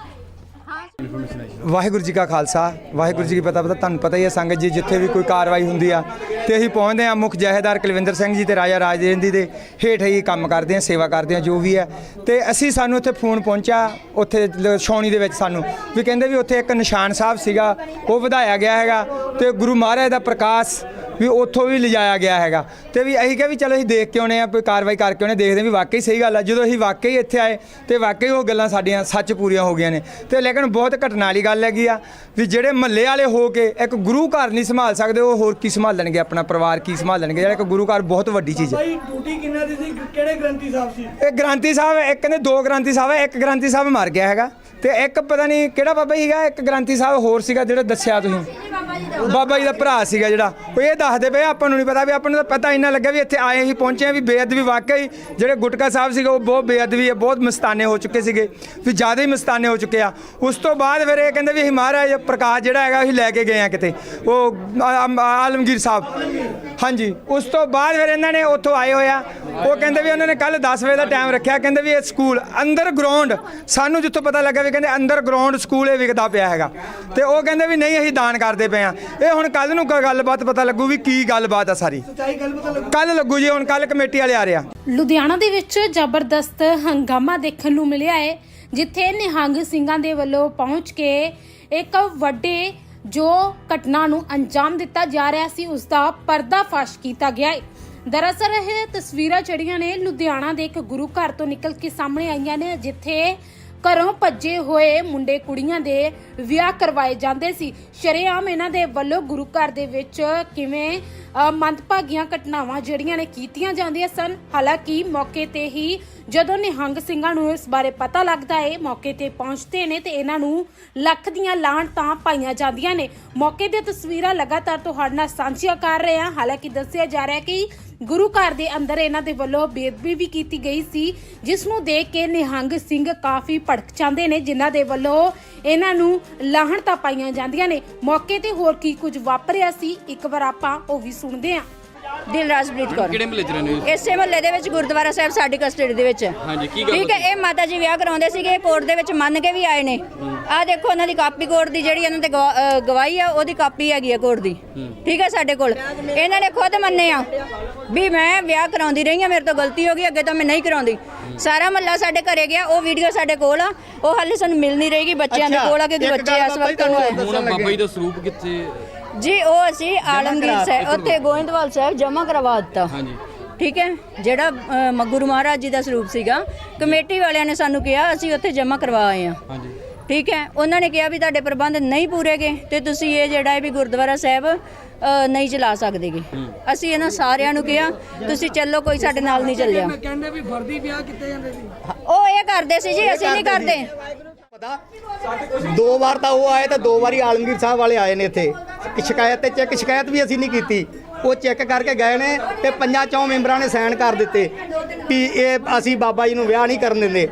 ਵਾਹਿਗੁਰੂ ਜੀ ਕਾ ਖਾਲਸਾ, ਵਾਹਿਗੁਰੂ ਜੀ ਕੀ ਪਤਾ ਪਤਾ ਤੁਹਾਨੂੰ ਪਤਾ ਹੀ ਹੈ ਸੰਗਤ ਜੀ, ਜਿੱਥੇ ਵੀ ਕੋਈ ਕਾਰਵਾਈ ਹੁੰਦੀ ਆ, ਤੇ ਅਸੀਂ ਪਹੁੰਚਦੇ ਆ ਮੁੱਖ ਜਹੇਦਾਰ ਕੁਲਵਿੰਦਰ ਸਿੰਘ ਜੀ ਤੇ ਰਾਜਾ ਰਾਜੇਂਦੀ ਦੇ ਹੇਠ ਹੀ ਕੰਮ ਕਰਦੇ ਆ ਸੇਵਾ ਕਰਦੇ ਆ ਜੋ ਵੀ ਹੈ। ਤੇ ਅਸੀਂ ਸਾਨੂੰ ਉੱਥੇ ਫੋਨ ਪਹੁੰਚਿਆ, ਉੱਥੇ ਲ- ਛਾਉਣੀ ਦੇ ਵਿੱਚ ਸਾਨੂੰ, ਵੀ ਕਹਿੰਦੇ ਵੀ ਉੱਥੇ ਇੱਕ ਨਿਸ਼ਾਨ ਸਾਹਿਬ ਸੀਗਾ, ਉਹ ਵਧਾਇਆ ਗਿਆ ਹੈਗਾ, ਤੇ ਗੁਰੂ ਮਹਾਰਾਜ ਦਾ ਪ੍ਰਕਾਸ਼ ਵੀ ਉੱਥੋਂ ਵੀ ਲਿਜਾਇਆ ਗਿਆ ਹੈਗਾ। ਤੇ ਵੀ ਅਸੀਂ ਕਿਹਾ ਵੀ ਚਲੋ ਅਸੀਂ ਦੇਖ ਕੇ ਆਉਣੇ ਆ ਕੋਈ ਕਾਰਵਾਈ ਕਰਕੇ ਆਉਣੇ ਦੇਖਦੇ ਵੀ ਵਾਕਈ ਸਹੀ ਗੱਲ ਆ। ਜਦੋਂ ਅਸੀਂ ਵਾਕਈ ਇੱਥੇ ਆਏ ਤੇ ਵਾਕਈ ਉਹ ਗੱਲਾਂ ਸਾਡੀਆਂ ਸੱਚ ਪੂਰੀਆਂ ਹੋ ਗਈਆਂ ਨੇ। ਤੇ ਲੇਕਿਨ ਬਹੁਤ ਘਟਨਾ ਵਾਲੀ ਗੱਲ ਹੈਗੀ ਆ ਵੀ ਜਿਹੜੇ ਮਹੱਲੇ ਵਾਲੇ ਹੋ ਕੇ ਇੱਕ ਗੁਰੂ ਘਰ ਨਹੀਂ ਸੰਭਾਲ ਸਕਦੇ ਉਹ ਹੋਰ ਕੀ ਸੰਭਾਲਣਗੇ ਆਪਣਾ ਪਰਿਵਾਰ ਕੀ ਸੰਭਾਲਣਗੇ? ਜਿਹੜਾ ਇੱਕ ਗੁਰੂ ਘਰ ਬਹੁਤ ਵੱਡੀ ਚੀਜ਼ ਹੈ। ਭਾਈ ਡਿਊਟੀ ਕਿੰਨਾ ਦੀ ਸੀ? ਕਿਹੜੇ ਗ੍ਰੰਥੀ ਸਾਹਿਬ ਸੀ? ਇਹ ਗ੍ਰਾਂਤੀ ਸਾਹਿਬ ਇੱਕ ਨੇ ਦੋ ਗ੍ਰਾਂਤੀ ਸਾਹਿਬ ਹੈ ਇੱਕ ਗ੍ਰਾਂਤੀ ਸਾਹਿਬ ਮਰ ਗਿਆ ਹੈਗਾ। ਤੇ ਇੱਕ ਪਤਾ ਨਹੀਂ ਕਿਹੜਾ ਬਾਬਾ ਸੀਗਾ ਇੱਕ ਗ੍ਰਾਂਤੀ ਸਾਹਿਬ ਹੋਰ ਸੀਗਾ ਜਿਹੜਾ ਦੱਸਿਆ ਤੁਸੀਂ। ਬਾਬਾ ਜੀ ਦਾ ਭਰਾ ਸੀਗਾ ਜਿਹੜਾ। ਉਹ ਇਹ ਦੱਸਦੇ ਪਏ ਆਪਾਂ ਨੂੰ ਨਹੀਂ ਪਤਾ ਵੀ ਆਪਾਂ ਨੂੰ ਤਾਂ ਪਤਾ ਇੰਨਾ ਲੱਗਾ ਵੀ ਇੱਥੇ ਆਏ ਹੀ ਪਹੁੰਚੇ ਆ ਵੀ ਬੇਅਦਬੀ ਵਾਕਈ ਜਿਹੜੇ ਗੁਟਕਾ ਸਾਹਿਬ ਸੀਗੇ, ਉਹ ਬਹੁਤ ਬੇਅਦਬੀ ਹੈ ਬਹੁਤ ਮਸਤਾਨੇ ਹੋ ਚੁੱਕੇ ਸੀਗੇ, ਵੀ ਜ਼ਿਆਦਾ ਹੀ ਮਸਤਾਨੇ ਹੋ ਚੁੱਕੇ ਆ। ਉਸ ਤੋਂ ਬਾਅਦ ਫਿਰ ਇਹ ਕਹਿੰਦੇ ਵੀ ਅਸੀਂ ਮਹਾਰਾਜ ਪ੍ਰਕਾਸ਼ ਜਿਹੜਾ ਹੈਗਾ ਅਸੀਂ ਲੈ ਕੇ ਗਏ ਆ ਕਿਤੇ। ਉਹ ਆਲਮਗੀਰ ਸਾਹਿਬ। ਹਾਂਜੀ, ਉਸ ਤੋਂ ਬਾਅਦ ਫਿਰ ਇਹਨਾਂ ਨੇ ਉੱਥੋਂ ਆਏ ਹੋਇਆ ਉਹ ਕਹਿੰਦੇ ਵੀ ਉਹਨਾਂ ਨੇ ਕੱਲ 10 ਵਜੇ ਦਾ ਟਾਈਮ ਰੱਖਿਆ, ਕਹਿੰਦੇ ਵੀ ਇਹ ਸਕੂਲ ਅੰਦਰ ਗਰਾਊਂਡ ਸਾਨੂੰ ਜਿੱਥੋਂ ਪਤਾ ਲੱਗਾ ਵੀ ਕਹਿੰਦੇ ਅੰਦਰ ਗਰਾਊਂਡ ਸਕੂਲ ਇਹ ਵਿਕਦਾ ਪਿਆ ਹੈਗਾ। ਤੇ ਉਹ ਕਹਿੰਦੇ ਵੀ ਨਹੀਂ, ਅਸੀਂ ਦਾਨ ਕਰਦੇ ਪਏ ਆ। ਇਹ ਹੁਣ ਕੱਲ ਨੂੰ ਕੋਈ ਗੱਲਬਾਤ ਪਤਾ ਲੱਗੂ ਵੀ ਕੀ ਗੱਲਬਾਤ ਆ ਸਾਰੀ। ਕੱਲ ਲੱਗੂ ਜੀ, ਹੁਣ ਕੱਲ ਕਮੇਟੀ ਵਾਲੇ ਆ ਰਿਹਾ ਲੁਧਿਆਣਾ ਦੇ ਵਿੱਚ ਜ਼ਬਰਦਸਤ ਹੰਗਾਮਾ ਦੇਖਣ ਨੂੰ ਮਿਲਿਆ ਹੈ, ਜਿੱਥੇ ਨਿਹੰਗ ਸਿੰਘਾਂ ਦੇ ਵੱਲੋਂ ਪਹੁੰਚ ਕੇ ਇੱਕ ਵੱਡੇ ਜੋ ਘਟਨਾ ਨੂੰ ਅੰਜਾਮ ਦਿੱਤਾ ਜਾ ਰਿਹਾ ਸੀ, ਉਸ ਦਾ ਪਰਦਾਫਾਸ਼ ਕੀਤਾ ਗਿਆ ਹੈ। ਦਰਅਸਲ ਇਹ ਤਸਵੀਰਾਂ ਜਿਹੜੀਆਂ ਨੇ ਲੁਧਿਆਣਾ ਦੇ ਇੱਕ ਗੁਰੂ ਘਰ ਤੋਂ ਨਿਕਲ ਕੇ ਸਾਹਮਣੇ ਆਈਆਂ ਨੇ, ਜਿੱਥੇ ਘਰੋਂ ਭੱਜੇ ਹੋਏ ਮੁੰਡੇ ਕੁੜੀਆਂ ਦੇ ਵਿਆਹ ਕਰਵਾਏ ਜਾਂਦੇ ਸੀ। ਸ਼ਰੇਆਮ ਇਹਨਾਂ ਦੇ ਵੱਲੋਂ ਗੁਰੂ ਘਰ ਦੇ ਵਿੱਚ ਕਿਵੇਂ ਅ, ਮੰਦਭਾਗੀਆਂ ਘਟਨਾਵਾਂ ਜਿਹੜੀਆਂ ਨੇ ਕੀਤੀਆਂ ਜਾਂਦੀਆਂ ਸਨ ਹਾਲਾਂਕਿ ਮੌਕੇ ਤੇ ਹੀ ਜਦੋਂ ਨਿਹੰਗ ਸਿੰਘਾਂ ਨੂੰ ਇਸ ਬਾਰੇ ਪਤਾ ਲੱਗਦਾ ਹੈ ਮੌਕੇ ਤੇ ਪਹੁੰਚਦੇ ਨੇ ਤੇ ਇਹਨਾਂ ਨੂੰ ਲੱਖ ਦੀਆਂ ਲਾਹਣਤਾਂ ਪਾਈਆਂ ਜਾਂਦੀਆਂ ਨੇ। ਮੌਕੇ ਦੀਆਂ ਤਸਵੀਰਾਂ ਲਗਾਤਾਰ ਤੁਹਾਡੇ ਨਾਲ ਸਾਂਝੀਆਂ ਕਰ ਰਹੇ ਹਾਂ। ਹਾਲਾਂਕਿ ਦੱਸਿਆ ਜਾ ਰਿਹਾ ਹੈ ਕਿ ਗੁਰੂ ਘਰ ਦੇ ਅੰਦਰ ਇਹਨਾਂ ਦੇ ਵੱਲੋਂ ਬੇਦਬੀ ਵੀ ਕੀਤੀ ਗਈ ਸੀ, ਜਿਸ ਨੂੰ ਦੇਖ ਕੇ ਨਿਹੰਗ ਸਿੰਘ ਕਾਫੀ ਭੜਕ ਜਾਂਦੇ ਨੇ, ਜਿਨ੍ਹਾਂ ਦੇ ਵੱਲੋਂ ਇਹਨਾਂ ਨੂੰ ਲਾਹਣਤਾਂ ਪਾਈਆਂ ਜਾਂਦੀਆਂ ਨੇ। ਮੌਕੇ ਤੇ ਹੋਰ ਕੀ ਕੁਝ ਵਾਪਰਿਆ ਸੀ, ਇੱਕ ਵਾਰ ਆਪਾਂ ਉਹ ਵੀ ਸੁਣਦੇ ਹਾਂ। ਦਿਲਰਾਜਪ੍ਰੀਤ ਕੌਰ। ਕਿਹੜੇ ਮਹੱਲੇ ਚ ਰਹਿੰਦੇ ਹੋ ਇਸੇ ਮਹੱਲੇ ਦੇ ਵਿੱਚ ਗੁਰਦੁਆਰਾ ਸਾਹਿਬ ਸਾਡੀ ਕਸਟਡੀ ਦੇ ਵਿੱਚ। ਹੈ। ਹਾਂਜੀ, ਕੀ ਗੱਲ ਠੀਕ ਹੈ ਇਹ ਮਾਤਾ ਜੀ ਵਿਆਹ ਕਰਾਉਂਦੇ ਸੀਗੇ ਕੋਰਟ ਦੇ ਵਿੱਚ ਮੰਨ ਕੇ ਵੀ ਆਏ ਨੇ। ਆਹ ਦੇਖੋ ਉਹਨਾਂ ਦੀ ਕਾਪੀ ਕੋਰਟ ਦੀ ਜਿਹੜੀ ਇਹਨਾਂ ਤੇ ਗਵਾ- ਅਹ ਗਵਾਹੀ ਆ ਉਹਦੀ ਕਾਪੀ ਹੈਗੀ ਆ ਕੋਰਟ ਦੀ। ਠੀਕ ਹੈ ਸਾਡੇ ਕੋਲ। ਇਹਨਾਂ ਨੇ ਖੁਦ ਮੰਨੇ ਆ ਵੀ ਮੈਂ ਵਿਆਹ ਕਰਾਉਂਦੀ ਰਹੀ ਆ ਮੇਰੇ ਤੋਂ ਗਲਤੀ ਹੋ ਗਈ ਅੱਗੇ ਤੋਂ ਮੈਂ ਨਹੀਂ ਕਰਾਉਂਦੀ। ਸਾਰਾ ਮਹੱਲਾ ਸਾਡੇ ਘਰੇ ਗਿਆ ਉਹ ਵੀਡੀਓ ਸਾਡੇ ਕੋਲ ਆ ਉਹ ਹਾਲੇ ਸਾਨੂੰ ਮਿਲ ਨਹੀਂ ਰਹੀਗੀ ਬੱਚਿਆਂ ਦੇ ਅੱਛਾ, ਕੋਲ ਆ ਕਿਉਂਕਿ ਇੱਕ ਬੱਚੇ ਗੱਲ ਇਸ ਬਾਬਾ ਵਕਤ ਤੁਹਾਨੂੰ ਹੁਣ ਬਾਬਾ ਜੀ ਦਾ ਸਰੂਪ ਕਿੱਥੇ ਜੀ ਉਹ ਅਸੀਂ ਆਲਮਗੀਰ ਸਾਹਿਬ ਉੱਥੇ ਗੋਇੰਦਵਾਲ ਸਾਹਿਬ ਜਮ੍ਹਾਂ ਕਰਵਾ ਦਿੱਤਾ। ਹਾਂਜੀ। ਠੀਕ ਹੈ? ਜਿਹੜਾ ਅ, ਗੁਰੂ ਮਹਾਰਾਜ ਜੀ ਦਾ ਸਰੂਪ ਸੀਗਾ ਕਮੇਟੀ ਵਾਲਿਆਂ ਨੇ ਸਾਨੂੰ ਕਿਹਾ ਅਸੀਂ ਉੱਥੇ ਜਮ੍ਹਾਂ ਕਰਵਾ ਆਏ ਹਾਂ। ਹਾਂਜੀ। ਠੀਕ ਹੈ? ਉਹਨਾਂ ਨੇ ਕਿਹਾ ਵੀ ਤੁਹਾਡੇ ਪ੍ਰਬੰਧ ਨਹੀਂ ਪੂਰੇਗੇ ਤੇ ਤੁਸੀਂ ਇਹ ਜਿਹੜਾ ਹੈ ਵੀ ਗੁਰਦੁਆਰਾ ਸਾਹਿਬ ਅ, ਨਹੀਂ ਚਲਾ ਸਕਦੇਗੇ। ਅਸੀਂ ਇਹਨਾਂ ਸਾਰਿਆਂ ਨੂੰ ਕਿਹਾ ਤੁਸੀਂ ਚੱਲੋ ਕੋਈ ਸਾਡੇ ਨਾਲ ਨਹੀਂ ਚੱਲਿਆ। ਮੈਂ ਕਹਿੰਦੇ ਵੀ ਫਰਦੀ ਵਿਆਹ ਕੀਤੇ ਜਾਂਦੇ ਸੀ? ਉਹ ਇਹ ਕਰਦੇ ਸੀ ਜੀ ਅਸੀਂ ਨਹੀਂ ਕਰਦੇ। ਪਤਾ? ਦੋ ਵਾਰ ਤਾਂ ਉਹ ਆਏ ਤੇ ਦੋ ਵਾਰੀ ਆਲਮਗੀਰ ਸਾਹਿਬ ਵਾਲੇ ਆਏ ਨੇ ਇੱਥੇ। ਸ਼ਿਕਾਇਤ ਤੇ ਚੈੱਕ ਸ਼ਿਕਾਇਤ ਵੀ ਅਸੀਂ ਨਹੀਂ ਕੀਤੀ। ਉਹ ਚੈੱਕ ਕਰਕੇ ਗਏ ਨੇ ਤੇ ਪੰਜਾਂ ਚੌਂ ਮੈਂਬਰਾਂ ਨੇ ਸਾਈਨ ਕਰ ਦਿੱਤੇ ਵੀ ਇਹ ਅਸੀਂ ਬਾਬਾ ਜੀ ਨੂੰ ਵਿਆਹ ਨਹੀਂ ਕਰਨ ਦਿੰਦੇ।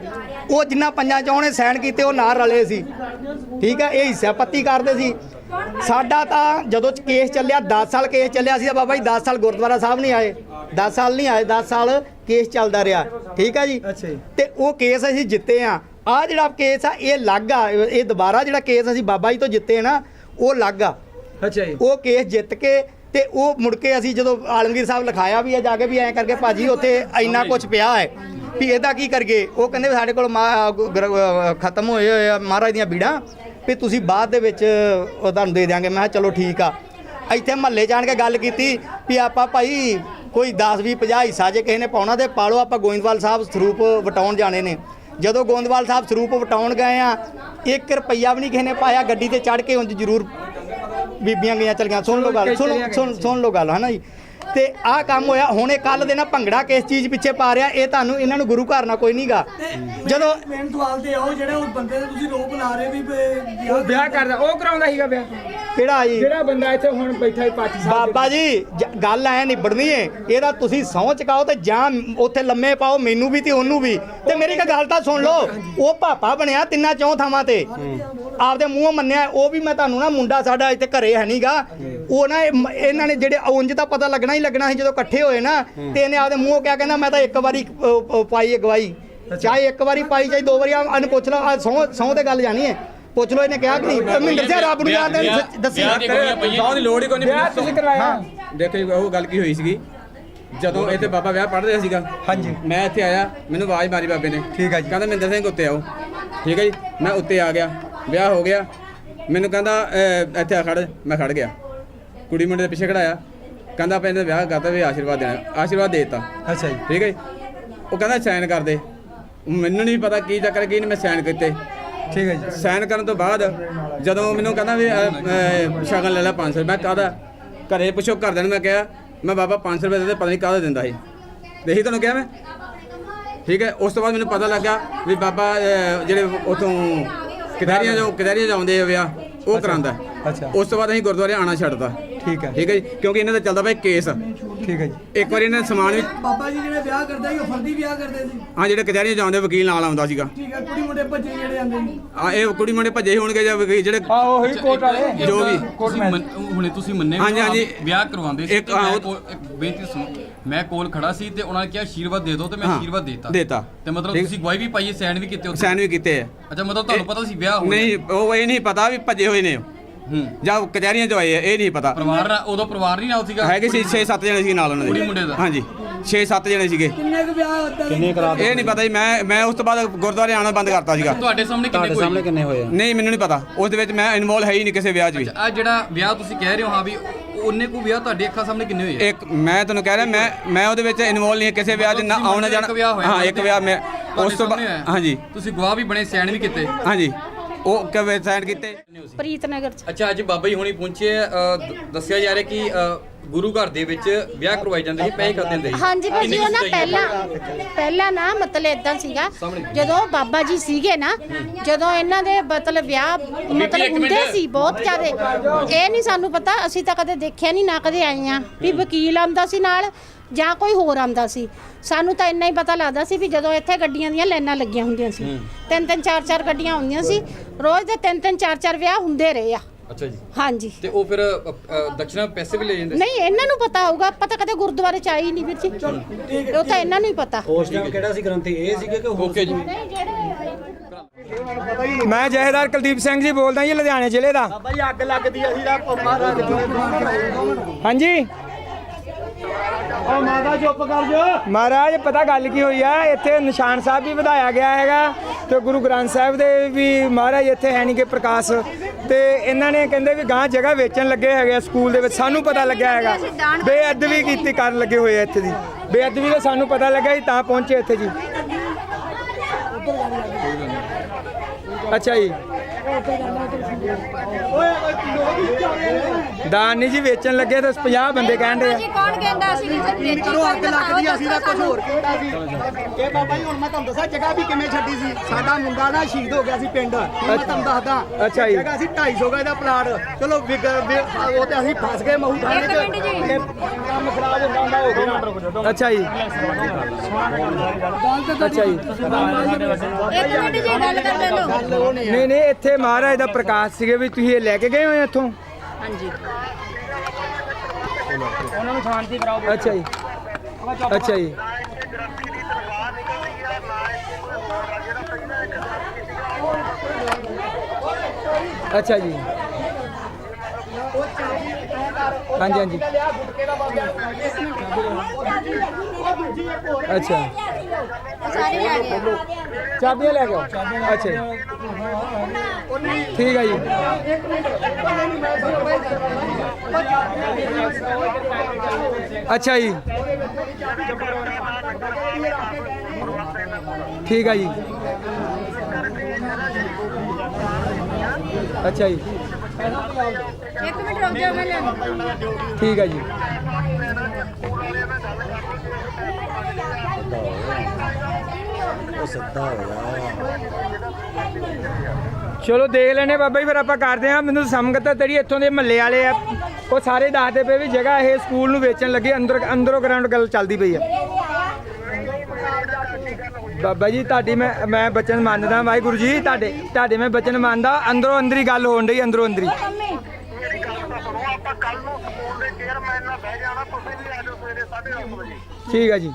ਉਹ ਜਿੰਨਾ ਪੰਜਾਂ ਚੌਂ ਨੇ ਸਾਈਨ ਕੀਤੇ ਉਹ ਨਾਲ ਰਲੇ ਸੀ। ਠੀਕ ਹੈ ਇਹ ਹਿੱਸਾ ਪੱਤੀ ਕਰਦੇ ਸੀ। ਸਾਡਾ ਤਾਂ ਜਦੋਂ ਕੇਸ ਚੱਲਿਆ 10 ਸਾਲ ਕੇਸ ਚੱਲਿਆ ਸੀ ਬਾਬਾ ਜੀ 10 ਸਾਲ ਗੁਰਦੁਆਰਾ ਸਾਹਿਬ ਨਹੀਂ ਆਏ। 10 ਸਾਲ ਨਹੀਂ ਆਏ 10 ਸਾਲ ਕੇਸ ਚੱਲਦਾ ਰਿਹਾ। ਠੀਕ ਹੈ ਜੀ। ਤੇ ਉਹ ਕੇਸ ਅਸੀਂ ਜਿੱਤੇ ਆ। ਆ ਜਿਹੜਾ ਕੇਸ ਆ ਇਹ ਲੱਗ ਆ। ਇਹ ਦੁਬਾਰਾ ਜਿਹੜਾ ਕੇਸ ਅਸੀਂ ਬਾਬਾ ਜੀ ਤੋਂ ਜਿੱਤੇ ਨਾ ਉਹ ਲੱਗ ਆ। ਅੱਛਾ ਜੀ। ਉਹ ਕੇਸ ਜਿੱਤ ਕੇ ਤੇ ਉਹ ਮੁੜ ਕੇ ਅਸੀਂ ਜਦੋਂ ਆਲਮਗੀਰ ਸਾਹਿਬ ਲਿਖਾਇਆ ਵੀ ਆ ਜਾ ਕੇ ਵੀ ਐਂ ਕਰਕੇ ਭਾਜੀ ਉੱਥੇ ਇੰਨਾ ਕੁਝ ਪਿਆ ਹੈ ਵੀ ਇਹਦਾ ਕੀ ਕਰਗੇ ਉਹ ਕਹਿੰਦੇ ਵੀ ਸਾਡੇ ਕੋਲ ਖਤਮ ਹੋਏ ਹੋਏ ਆ ਮਹਾਰਾਜ ਦੀਆਂ ਬੀੜਾਂ ਵੀ ਤੁਸੀਂ ਬਾਅਦ ਦੇ ਵਿੱਚ ਉਹ ਤੁਹਾਨੂੰ ਦੇ ਦਿਆਂਗੇ। ਮੈਂ ਕਿਹਾ ਚਲੋ ਠੀਕ ਆ। ਇੱਥੇ ਮਹੱਲੇ ਜਾਣ ਕੇ ਗੱਲ ਕੀਤੀ ਵੀ ਆਪਾਂ ਭਾਈ ਕੋਈ 10 20 50 ਹਿੱਸਾ ਜੇ ਕਿਸੇ ਨੇ ਪਾਉਣਾ ਤੇ ਪਾਲੋ ਆਪਾਂ ਗੋਇੰਦਵਾਲ ਸਾਹਿਬ ਸਰੂਪ ਵਟਾਉਣ ਜਾਣੇ ਨੇ। ਜਦੋਂ ਗੋਇੰਦਵਾਲ ਸਾਹਿਬ ਸਰੂਪ ਵਟਾਉਣ ਗਏ ਆ 1 ਰੁਪਈਆ ਵੀ ਨਹੀਂ ਕਿਸੇ ਨੇ ਪਾਇਆ, ਗੱਡੀ ਤੇ ਚੜ ਕੇ ਉਂਝ ਜ਼ਰੂਰ ਬੀਬੀਆਂ ਗਈਆਂ ਚਲੀਆਂ। ਸੁਣ ਲਓ ਗੱਲ, ਸੁਣ ਸੁਣ ਸੁਣ ਲਓ ਗੱਲ, ਹਨਾ ਜੀ? ਤੇ ਆਹ ਕੰਮ ਹੋਇਆ ਹੁਣ ਇਹ ਕੱਲ ਦੇ ਨਾ ਭੰਗੜਾ ਕਿਸ ਚੀਜ਼ ਪਿੱਛੇ ਪਾ ਰਿਹਾ ਇਹ ਤੁਹਾਨੂੰ ਇਹਨਾਂ ਨੂੰ ਗੁਰੂ ਘਰ ਨਾਲ ਕੋਈ ਨਹੀਂਗਾ ਜਦੋਂ ਮੇਨ ਸਵਾਲ ਤੇ ਆਓ ਜਿਹੜੇ ਉਸ ਬੰਦੇ ਦੇ ਤੁਸੀਂ ਰੋਪ ਲਾ ਰਹੇ ਵੀ ਬ- ਉਹ ਵਿਆਹ ਕਰਦਾ ਉਹ ਕਰਾਉਂਦਾ ਸੀਗਾ ਵਿਆਹ ਕਿਹੜਾ ਜੀ? ਜਿਹੜਾ ਬੰਦਾ ਇੱਥੇ ਹੁਣ ਬੈਠਾ ਹੈ ਪਾਠੀ ਸਾਹਿਬ ਬਾਬਾ ਜੀ ਜ- ਗੱਲ ਐ ਨਿਬੜਨੀ ਏ ਇਹਦਾ ਤੁਸੀਂ ਸਹੁੰ ਚਕਾਓ ਤੇ ਜਾਂ ਉੱਥੇ ਲੰਮੇ ਪਾਓ ਮੈਨੂੰ ਵੀ ਤੇ ਉਹਨੂੰ ਵੀ। ਤੇ ਮੇਰੀ ਇੱਕ ਗੱਲ ਤਾਂ ਸੁਣ ਲਓ ਉਹ ਪਾਪਾ ਬਣਿਆ ਤਿੰਨਾਂ ਚੌਂ ਥਾਵਾਂ ਤੇ। ਆਪਦੇ ਮੂੰਹੋਂ ਮੰਨਿਆ ਉਹ ਵੀ ਮੈਂ ਤੁਹਾਨੂੰ ਨਾ ਮੁੰਡਾ ਸਾਡਾ ਇੱਥੇ ਘਰੇ ਹੈ ਨਹੀਂਗਾ ਉਹ ਨਾ ਇਹ ਮ- ਇਹਨਾਂ ਨੇ ਜਿਹੜੇ ਉਂਝ ਤਾਂ ਪਤਾ ਲੱਗਣਾ ਹੀ ਲੱਗਣਾ ਸੀ ਜਦੋਂ ਇਕੱਠੇ ਹੋਏ ਨਾ ਤੇ ਇਹਨੇ ਆਪਦੇ ਮੂੰਹੋਂ ਕਿਹਾ ਕਹਿੰਦਾ ਮੈਂ ਤਾਂ ਇੱਕ ਵਾਰੀ ਅ, ਅ, ਪਾਈ ਹੈ ਗਵਾਈ ਚਾਹੇ ਇੱਕ ਵਾਰੀ ਪਾਈ ਚਾਹੇ ਦੋ ਵਾਰੀ ਅਨ ਪੁੱਛ ਲਓ ਆ ਸਹੁੰ ਸਹੁੰ ਤੇ ਗੱਲ ਜਾਣੀ ਹੈ। ਪੁੱਛ ਲਓ ਇਹਨੇ ਕਿਹਾ ਕਿ ਨਹੀਂ। ਮਹਿੰਦਰ ਸਿੰਘ ਰੱਬ ਨੂੰ ਸੱਚ- ਦੱਸੀ ਸੌ ਦੀ ਲੋੜ ਹੀ ਕੋਈ ਨਹੀਂ ਤੁਸੀਂ ਕਰਵਾਇਆ। ਦੇਖੋ ਜੀ, ਉਹ ਗੱਲ ਕੀ ਹੋਈ ਸੀਗੀ। ਜਦੋਂ ਇੱਥੇ ਬਾਬਾ ਵਿਆਹ ਪੜ੍ਹ ਰਿਹਾ ਸੀਗਾ। ਹਾਂਜੀ। ਮੈਂ ਇੱਥੇ ਆਇਆ ਮੈਨੂੰ ਆਵਾਜ਼ ਮਾਰੀ ਬਾਬੇ ਨੇ। ਠੀਕ ਹੈ ਜੀ। ਕਹਿੰਦਾ ਮਹਿੰਦਰ ਸਿੰਘ ਉੱਤੇ ਆਓ। ਠੀਕ ਹੈ ਜੀ ਮੈਂ ਉੱਤੇ ਆ ਗਿਆ। ਵਿਆਹ ਹੋ ਗਿਆ। ਮੈਨੂੰ ਕਹਿੰਦਾ ਅਹ, ਇੱਥੇ ਆ ਖੜ। ਮੈਂ ਖੜ ਗਿਆ। ਕੁੜੀ ਮੁੰਡੇ ਦੇ ਪਿੱਛੇ ਖੜਾਇਆ। ਕਹਿੰਦਾ ਆਪਾਂ ਇਹਦਾ ਵਿਆਹ ਕਰਤਾ ਵੀ ਆਸ਼ੀਰਵਾਦ ਦੇਣਾ ਆਸ਼ੀਰਵਾਦ ਦੇ ਦਿੱਤਾ। ਅੱਛਾ ਜੀ। ਠੀਕ ਹੈ ਜੀ? ਉਹ ਕਹਿੰਦਾ ਸਾਈਨ ਕਰ ਦੇ। ਮੈਨੂੰ ਨਹੀਂ ਪਤਾ ਕੀ ਚੱਕਰ ਕੀ ਨਹੀਂ ਮੈਂ ਸਾਈਨ ਕੀਤੇ। ਠੀਕ ਹੈ ਜੀ। ਸਾਈਨ ਕਰਨ ਤੋਂ ਬਾਅਦ ਜਦੋਂ ਮੈਨੂੰ ਕਹਿੰਦਾ ਵੀ ਅਹ, ਅਹ, ਸ਼ਗਨ ਲੈ ਲੈ 500 ਮੈਂ ਕਾਹਦਾ? ਘਰੇ ਪੁੱਛੋ ਘਰਦਿਆਂ ਨੂੰ ਮੈਂ ਕਿਹਾ ਮੈਂ ਬਾਬਾ 500 ਰੁਪਏ ਦੇ ਪਤਾ ਨਹੀਂ ਕਾਹਦਾ ਦਿੰਦਾ ਸੀ। ਦੇਖੀ ਤੁਹਾਨੂੰ ਕਿਹਾ ਮੈਂ? ਠੀਕ ਹੈ ਉਸ ਤੋਂ ਬਾਅਦ ਮੈਨੂੰ ਪਤਾ ਲੱਗਾ ਵੀ ਬਾਬਾ ਅਹ, ਜਿਹੜੇ ਉਥੋਂ ਕਿਦਾਰੀਆਂ ਜੋ ਕਿਦਾਰੀਆਂ ਜਾਉਂਦੇ ਆ ਵਿਆਹ ਉਹ ਕਰਾਂਦਾ ਅੱਛਾ। ਉਸ ਤੋਂ ਬਾਅਦ ਅਸੀਂ ਗੁਰਦੁਆਰੇ ਆਣਾ ਛੱਡਤਾ। ਠੀਕ ਹੈ। ਠੀਕ ਹੈ ਜੀ? ਕਿਉਂਕਿ ਇਹਨਾਂ ਦਾ ਚੱਲਦਾ ਪਿਆ ਕੇਸ। ਠੀਕ ਹੈ ਜੀ। ਇੱਕ ਵਾਰੀ ਇਹਨਾਂ ਨੇ ਸਮਾਨ ਵੀ ਬਾਬਾ ਜੀ ਜਿਹੜੇ ਵਿਆਹ ਕਰਦੇ ਸੀ ਉਹ ਫਰਦੀ ਵਿਆਹ ਕਰਦੇ ਸੀ। ਹਾਂ ਜਿਹੜੇ ਕਿਦਾਰੀਆਂ ਜਾਉਂਦੇ ਵਕੀਲ ਨਾਲ ਆਉਂਦਾ ਸੀਗਾ। ਠੀਕ ਹੈ ਕੁੜੀ ਮੁੰਡੇ ਭੱਜੇ ਜਿਹੜੇ ਆਂਦੇ ਸੀ। ਆ ਇਹ ਕੁੜੀ ਮੁੰਡੇ ਭੱਜੇ ਹੋਣਗੇ ਜਾਂ ਵਕੀਲ ਜਿਹੜੇ ਆ ਉਹੀ ਕੋਟ ਵਾਲੇ। ਜੋ ਵੀ। ਕੋਟ ਹੁਣੇ ਤੁਸੀਂ ਮੰਨੇ ਹਾਂਜੀ, ਹਾਂਜੀ। ਵਿਆਹ ਕਰਵਾਉਂਦੇ ਸੀ ਇੱਕ- ਤੇ ਮੈਂ ਹਾਂ, ਉਹ- ਕੋਲ- ਇੱਕ ਬੇਨਤੀ ਸੁਣੋ। ਮੈਂ ਕੋਲ ਖੜਾ ਸੀ ਤੇ ਉਹਨਾਂ ਨੇ ਕਿਹਾ ਆਸ਼ੀਰਵਾਦ ਦੇ ਦਿਓ ਤੇ ਮੈਂ ਹਾਂ, ਆਸ਼ੀਰਵਾਦ ਦੇਤਾ। ਦੇਤਾ। ਤੇ ਮਤਲਬ। ਤੁਸੀਂ ਗਵਾਹੀ ਵੀ ਪਾਈਏ ਸਾਈਨ ਵੀ ਕੀਤੇ ਉੱਥੇ? ਸਾਈਨ ਵੀ ਕੀਤੇ ਆ। ਅੱਛਾ ਮਤਲਬ ਤੁਹਾਨੂੰ ਪਤਾ ਸੀ ਵਿਆਹ ਹੋ ਨਹੀਂ ਉਹ ਇਹ ਨਹੀਂ ਪਤਾ ਵੀ ਭੱਜੇ ਹੋਏ ਨੇ। ਜਾਂ ਕਚਹਿਰੀਆਂ 'ਚ ਆਏ ਆ ਇਹ ਨਹੀਂ ਪਤਾ। ਪਰਿਵਾਰ ਨਾਲ- ਉਦੋਂ ਪਰਿਵਾਰ ਨਹੀਂ ਨਾਲ ਸੀਗਾ? ਹੈਗੇ ਸੀ 6-7 ਜਣੇ ਸੀ ਨਾਲ ਉਹਨਾਂ ਦੇ। ਕੁੜੀ ਮੁੰਡੇ ਦਾ? ਹਾਂਜੀ 6-7 ਜਣੇ ਸੀਗੇ। ਕਿੰਨੇ ਕੁ ਵਿਆਹ ਹੁੰਦਾ ਕਿੰਨੇ ਇਹ ਨਹੀਂ ਪਤਾ ਜੀ ਮੈਂ ਮੈਂ ਉਸ ਤੋਂ ਬਾਅਦ ਗੁਰਦੁਆਰੇ ਆਣਾ ਬੰਦ ਕਰਤਾ ਸੀਗਾ। ਤੁਹਾਡੇ ਸਾਹਮਣੇ ਕਿੰਨੇ ਤੁਹਾਡੇ ਸਾਹਮਣੇ ਕੋਈ ਕਿੰਨੇ ਹੋਏ ਆ? ਨਹੀਂ ਮੈਨੂੰ ਨਹੀਂ ਪਤਾ। ਉਸ ਦੇ ਵਿੱਚ ਮੈਂ ਇਨਵੋਲ ਹੈ ਹੀ ਨਹੀਂ ਕਿਸੇ ਵਿਆਹ 'ਚ ਵੀ। ਆ ਜਿਹੜਾ ਵਿਆਹ ਤੁਸੀਂ ਕਹਿ ਰਹੇ ਹੋ ਹਾਂ ਵੀ ਉਹਨੇ ਕੋ ਵਿਆਹ ਤੁਹਾਡੀ ਅੱਖਾਂ ਸਾਹਮਣੇ ਕਿੰਨੇ ਹੋਏ ਆ? ਇੱਕ ਮੈਂ ਤੁਹਾਨੂੰ ਕਹਿ ਰਿਹਾ ਮੈਂ ਮੈਂ ਉਹਦੇ ਵਿੱਚ ਇਨਵੋਲ ਨਹੀਂ ਕਿਸੇ ਵਿਆਹ 'ਚ ਨਾ ਆਉਣਾ ਜਾਣਾ ਹਾਂ ਇੱਕ ਵਿਆਹ ਮੈਂ ਤੁਹਾਡੇ ਉਸ ਤੋਂ ਬਾਅਦ ਸਾਹਮਣੇ ਹੋਇਆ? ਹਾਂਜੀ। ਤੁਸੀਂ ਗਵਾਹ ਵੀ ਬਣੇ ਸੈਨ ਵੀ ਕੀਤੇ? ਹਾਂਜੀ। ਉਹ ਕਿਵੇਂ ਸਾਈਨ ਕੀਤੇ? ਪ੍ਰੀਤਨਗਰ ਚ। ਅੱਛਾ ਅੱਜ ਬਾਬਾ ਜੀ ਹੁਣੀ ਪਹੁੰਚੇ ਆ, ਅ, ਦ- ਦੱਸਿਆ ਜਾ ਰਿਹਾ ਕਿ ਅ, ਗੁਰੂ ਘਰ ਦੇ ਵਿੱਚ ਵਿਆਹ ਕਰਵਾਏ ਜਾਂਦੇ ਸੀ ਪੈਸੇ ਖਾਦੇ ਹੁੰਦੇ ਸੀ ਹਾਂਜੀ ਭਾਜੀ ਉਹ ਨਾ? ਪਹਿਲਾਂ ਪਹਿਲਾਂ ਨਾ ਮਤਲਬ ਇਦਾਂ ਸੀਗਾ। ਜਦੋਂ ਬਾਬਾ ਜੀ ਸੀਗੇ ਨਾ ਜਦੋਂ ਇਹਨਾਂ ਦੇ ਮਤਲਬ ਵਿਆਹ ਮਤਲਬ। ਹੁੰਦੇ ਸੀ ਬਹੁਤ ਜ਼ਿਆਦੇ ਇਹ ਨਹੀਂ ਸਾਨੂੰ ਪਤਾ ਅਸੀਂ ਤਾਂ ਕਦੇ ਦੇਖਿਆ ਨਹੀਂ ਨਾ ਕਦੇ ਆਏ ਆ ਵੀ ਵਕੀਲ ਆਂਦਾ ਸੀ ਨਾਲ ਜਾਂ ਕੋਈ ਹੋਰ ਆਂਦਾ ਸੀ ਸਾਨੂੰ ਤਾਂ ਇੰਨਾ ਹੀ ਪਤਾ ਲੱਗਦਾ ਸੀ ਵੀ ਜਦੋਂ ਇੱਥੇ ਗੱਡੀਆਂ ਦੀਆਂ ਲਾਈਨਾਂ ਲੱਗੀਆਂ ਹੁੰਦੀਆਂ ਸੀ ਤਿੰਨ ਤਿੰਨ ਚਾਰ ਚਾਰ ਗੱਡੀਆਂ ਹੁੰਦੀਆਂ ਸੀ ਰੋਜ਼ ਦੇ ਤਿੰਨ ਤਿੰਨ ਚਾਰ ਚਾਰ ਵਿਆਹ ਹੁੰਦੇ ਰਹੇ ਆ ਅੱਛਾ ਜੀ। ਹਾਂਜੀ। ਤੇ ਉਹ ਫਿਰ ਅ, ਅ, ਦਕਸ਼ਨਾ ਪੈਸੇ ਵੀ ਲੈ ਜਾਂਦੇ ਸੀ? ਨਹੀਂ ਇਹਨਾਂ ਨੂੰ ਪਤਾ ਹੋਊਗਾ ਪਤਾ ਕਦੇ ਗੁਰਦੁਆਰੇ ਚ ਆਈ ਨਹੀਂ ਵੀਰ ਜੀ। ਉਹ ਤਾਂ ਇਹਨਾਂ ਨੂੰ ਹੀ ਪਤਾ। ਉਸ ਟਾਈਮ ਕਿਹੜਾ ਸੀ ਗ੍ਰੰਥੀ ਇਹ ਸੀਗੇ ਕਿ ਹੋਰ ਓਕੇ ਜੀ। ਮੈਂ ਜਹੇਦਾਰ ਕੁਲਦੀਪ ਸਿੰਘ ਜੀ ਬੋਲਦਾ ਜੀ ਲੁਧਿਆਣੇ ਜ਼ਿਲ੍ਹੇ ਦਾ। ਬਾਈ ਅੱਗ ਲੱਗਦੀ ਅਸੀਂ ਦਾ ਮਹਾਰਾਜ ਹਾਂਜੀ। ਉਹ ਮਾਤਾ, ਚੁੱਪ ਕਰ ਜਾ। ਮਹਾਰਾਜ, ਪਤਾ ਗੱਲ ਕੀ ਹੋਈ ਆ? ਇੱਥੇ ਨਿਸ਼ਾਨ ਸਾਹਿਬ ਵੀ ਵਧਾਇਆ ਗਿਆ ਹੈਗਾ ਤੇ ਗੁਰੂ ਗ੍ਰੰਥ ਸਾਹਿਬ ਦੇ ਵੀ ਮਹਾਰਾਜ ਇੱਥੇ ਹੈ ਨਹੀਂ ਕਿ ਪ੍ਰਕਾਸ਼ ਤੇ ਇਹਨਾਂ ਨੇ ਕਹਿੰਦੇ ਵੀ ਗਾਂ ਜਗ੍ਹਾ ਵੇਚਣ ਲੱਗੇ ਹੈਗੇ ਆ ਸਕੂਲ ਦੇ ਵਿੱਚ। ਸਾਨੂੰ ਪਤਾ ਲੱਗਿਆ ਹੈਗਾ। ਬੇਅਦਬੀ ਕੀਤੀ ਕਰਨ ਲੱਗੇ ਹੋਏ ਆ ਇੱਥੇ ਦੀ। ਬੇਅਦਬੀ ਦਾ ਸਾਨੂੰ ਪਤਾ ਲੱਗਾ ਜੀ ਤਾਂ ਪਹੁੰਚੇ ਇੱਥੇ ਜੀ। ਅੱਛਾ ਜੀ। ਦਾਨ ਨਹੀਂ ਜੀ ਵੇਚਣ ਲੱਗੇ ਤਾਂ 50 ਬੰਦੇ ਕਹਿੰਦੇ ਆ। ਕੌਣ ਕਹਿੰਦਾ ਸੀ ਜਦੋਂ ਅੱਗ ਲੱਗਦੀ ਅਸੀਂ ਦਾ ਕੁਝ ਹੋਰ ਕੀਤਾ ਸੀ? ਇਹ ਬਾਬਾ ਜੀ ਹੁਣ ਮੈਂ ਤੁਹਾਨੂੰ ਦੱਸਾਂ ਜਗ੍ਹਾ ਵੀ ਕਿਵੇਂ ਛੱਡੀ ਸੀ? ਸਾਡਾ ਮੁੰਡਾ ਨਾ ਸ਼ਹੀਦ ਹੋ ਗਿਆ ਸੀ ਪਿੰਡ। ਮੈਂ ਤੁਹਾਨੂੰ ਦੱਸਦਾ ਅੱਛਾ ਜੀ। ਜਗ੍ਹਾ ਸੀ 250 ਗਏ ਦਾ ਪਲਾਟ। ਚਲੋ ਉਹ ਤੇ ਅਸੀਂ ਫਸ ਗਏ ਮਹੂ ਥਾਣੇ ਚ। ਮਿੰਟ ਜੀ। ਤੇ ਕੰਮ ਖਰਾਬ ਹੁੰਦਾ ਹੁੰਦਾ ਹੋ ਗਿਆ ਅੱਛਾ ਜੀ। ਅੱਛਾ ਜੀ। ਇੱਕ ਮਿੰਟ ਜੀ ਗੱਲ ਕਰਦੇ ਲੋ ਨਹੀਂ ਨਹੀਂ ਇੱਥੇ ਮਹਾਰਾਜ ਦਾ ਪ੍ਰਕਾਸ਼ ਸੀਗੇ ਵੀ ਤੁਸੀਂ ਇਹ ਲੈ ਕੇ ਗਏ ਹੋ ਇੱਥੋਂ? ਹਾਂਜੀ। ਉਹਨਾਂ ਨੂੰ ਸ਼ਾਂਤੀ ਕਰਾਓ ਅੱਛਾ ਜੀ। ਅੱਛਾ ਜੀ। ਅੱਛਾ ਜੀ। ਹਾਂਜੀ ਹਾਂਜੀ ਅੱਛਾ ਸਾਰੇ ਲੈ ਗਏ ਚਾਬੀਆਂ ਲੈ ਕੇ ਆਓ ਅੱਛਾ ਜੀ ਠੀਕ ਹੈ ਜੀ ਅੱਛਾ ਜੀ ਠੀਕ ਹੈ ਜੀ ਅੱਛਾ ਜੀ ਇੱਕ ਮਿੰਟ ਰੁਕ ਜਾਓ ਮੈਂ ਲਿਆਉਂਦੀ। ਠੀਕ ਹੈ ਜੀ। ਉਹ ਸਿੱਧਾ ਹੋਇਆ ਚਲੋ ਦੇਖ ਲੈਨੇ ਬਾਬਾ ਜੀ ਫਿਰ ਆਪਾਂ ਕਰਦੇ ਆ ਮੈਨੂੰ ਸਮਗਤ ਤੇਰੀ ਇੱਥੋਂ ਦੇ ਮਹੱਲੇ ਵਾਲੇ ਆ। ਉਹ ਸਾਰੇ ਦੱਸਦੇ ਪਏ ਵੀ ਜਗ੍ਹਾ ਇਹ ਸਕੂਲ ਨੂੰ ਵੇਚਣ ਲੱਗੇ ਅੰਦਰ ਅੰਦਰੋਂ ਗਰਾਊਂਡ ਗੱਲ ਚੱਲਦੀ ਪਈ ਆ। ਬਾਬਾ ਜੀ ਤੁਹਾਡੀ ਮੈਂ ਮੈਂ ਬਚਨ ਮੰਨਦਾ ਵਾਹਿਗੁਰੂ ਜੀ ਤੁਹਾਡੇ ਤੁਹਾਡੇ ਮੈਂ ਬਚਨ ਮੰਨਦਾ ਅੰਦਰੋਂ ਅੰਦਰੀ ਗੱਲ ਹੋਣ ਡਈ ਅੰਦਰੋਂ ਅੰਦਰੀ। ਠੀਕ ਹੈ ਜੀ।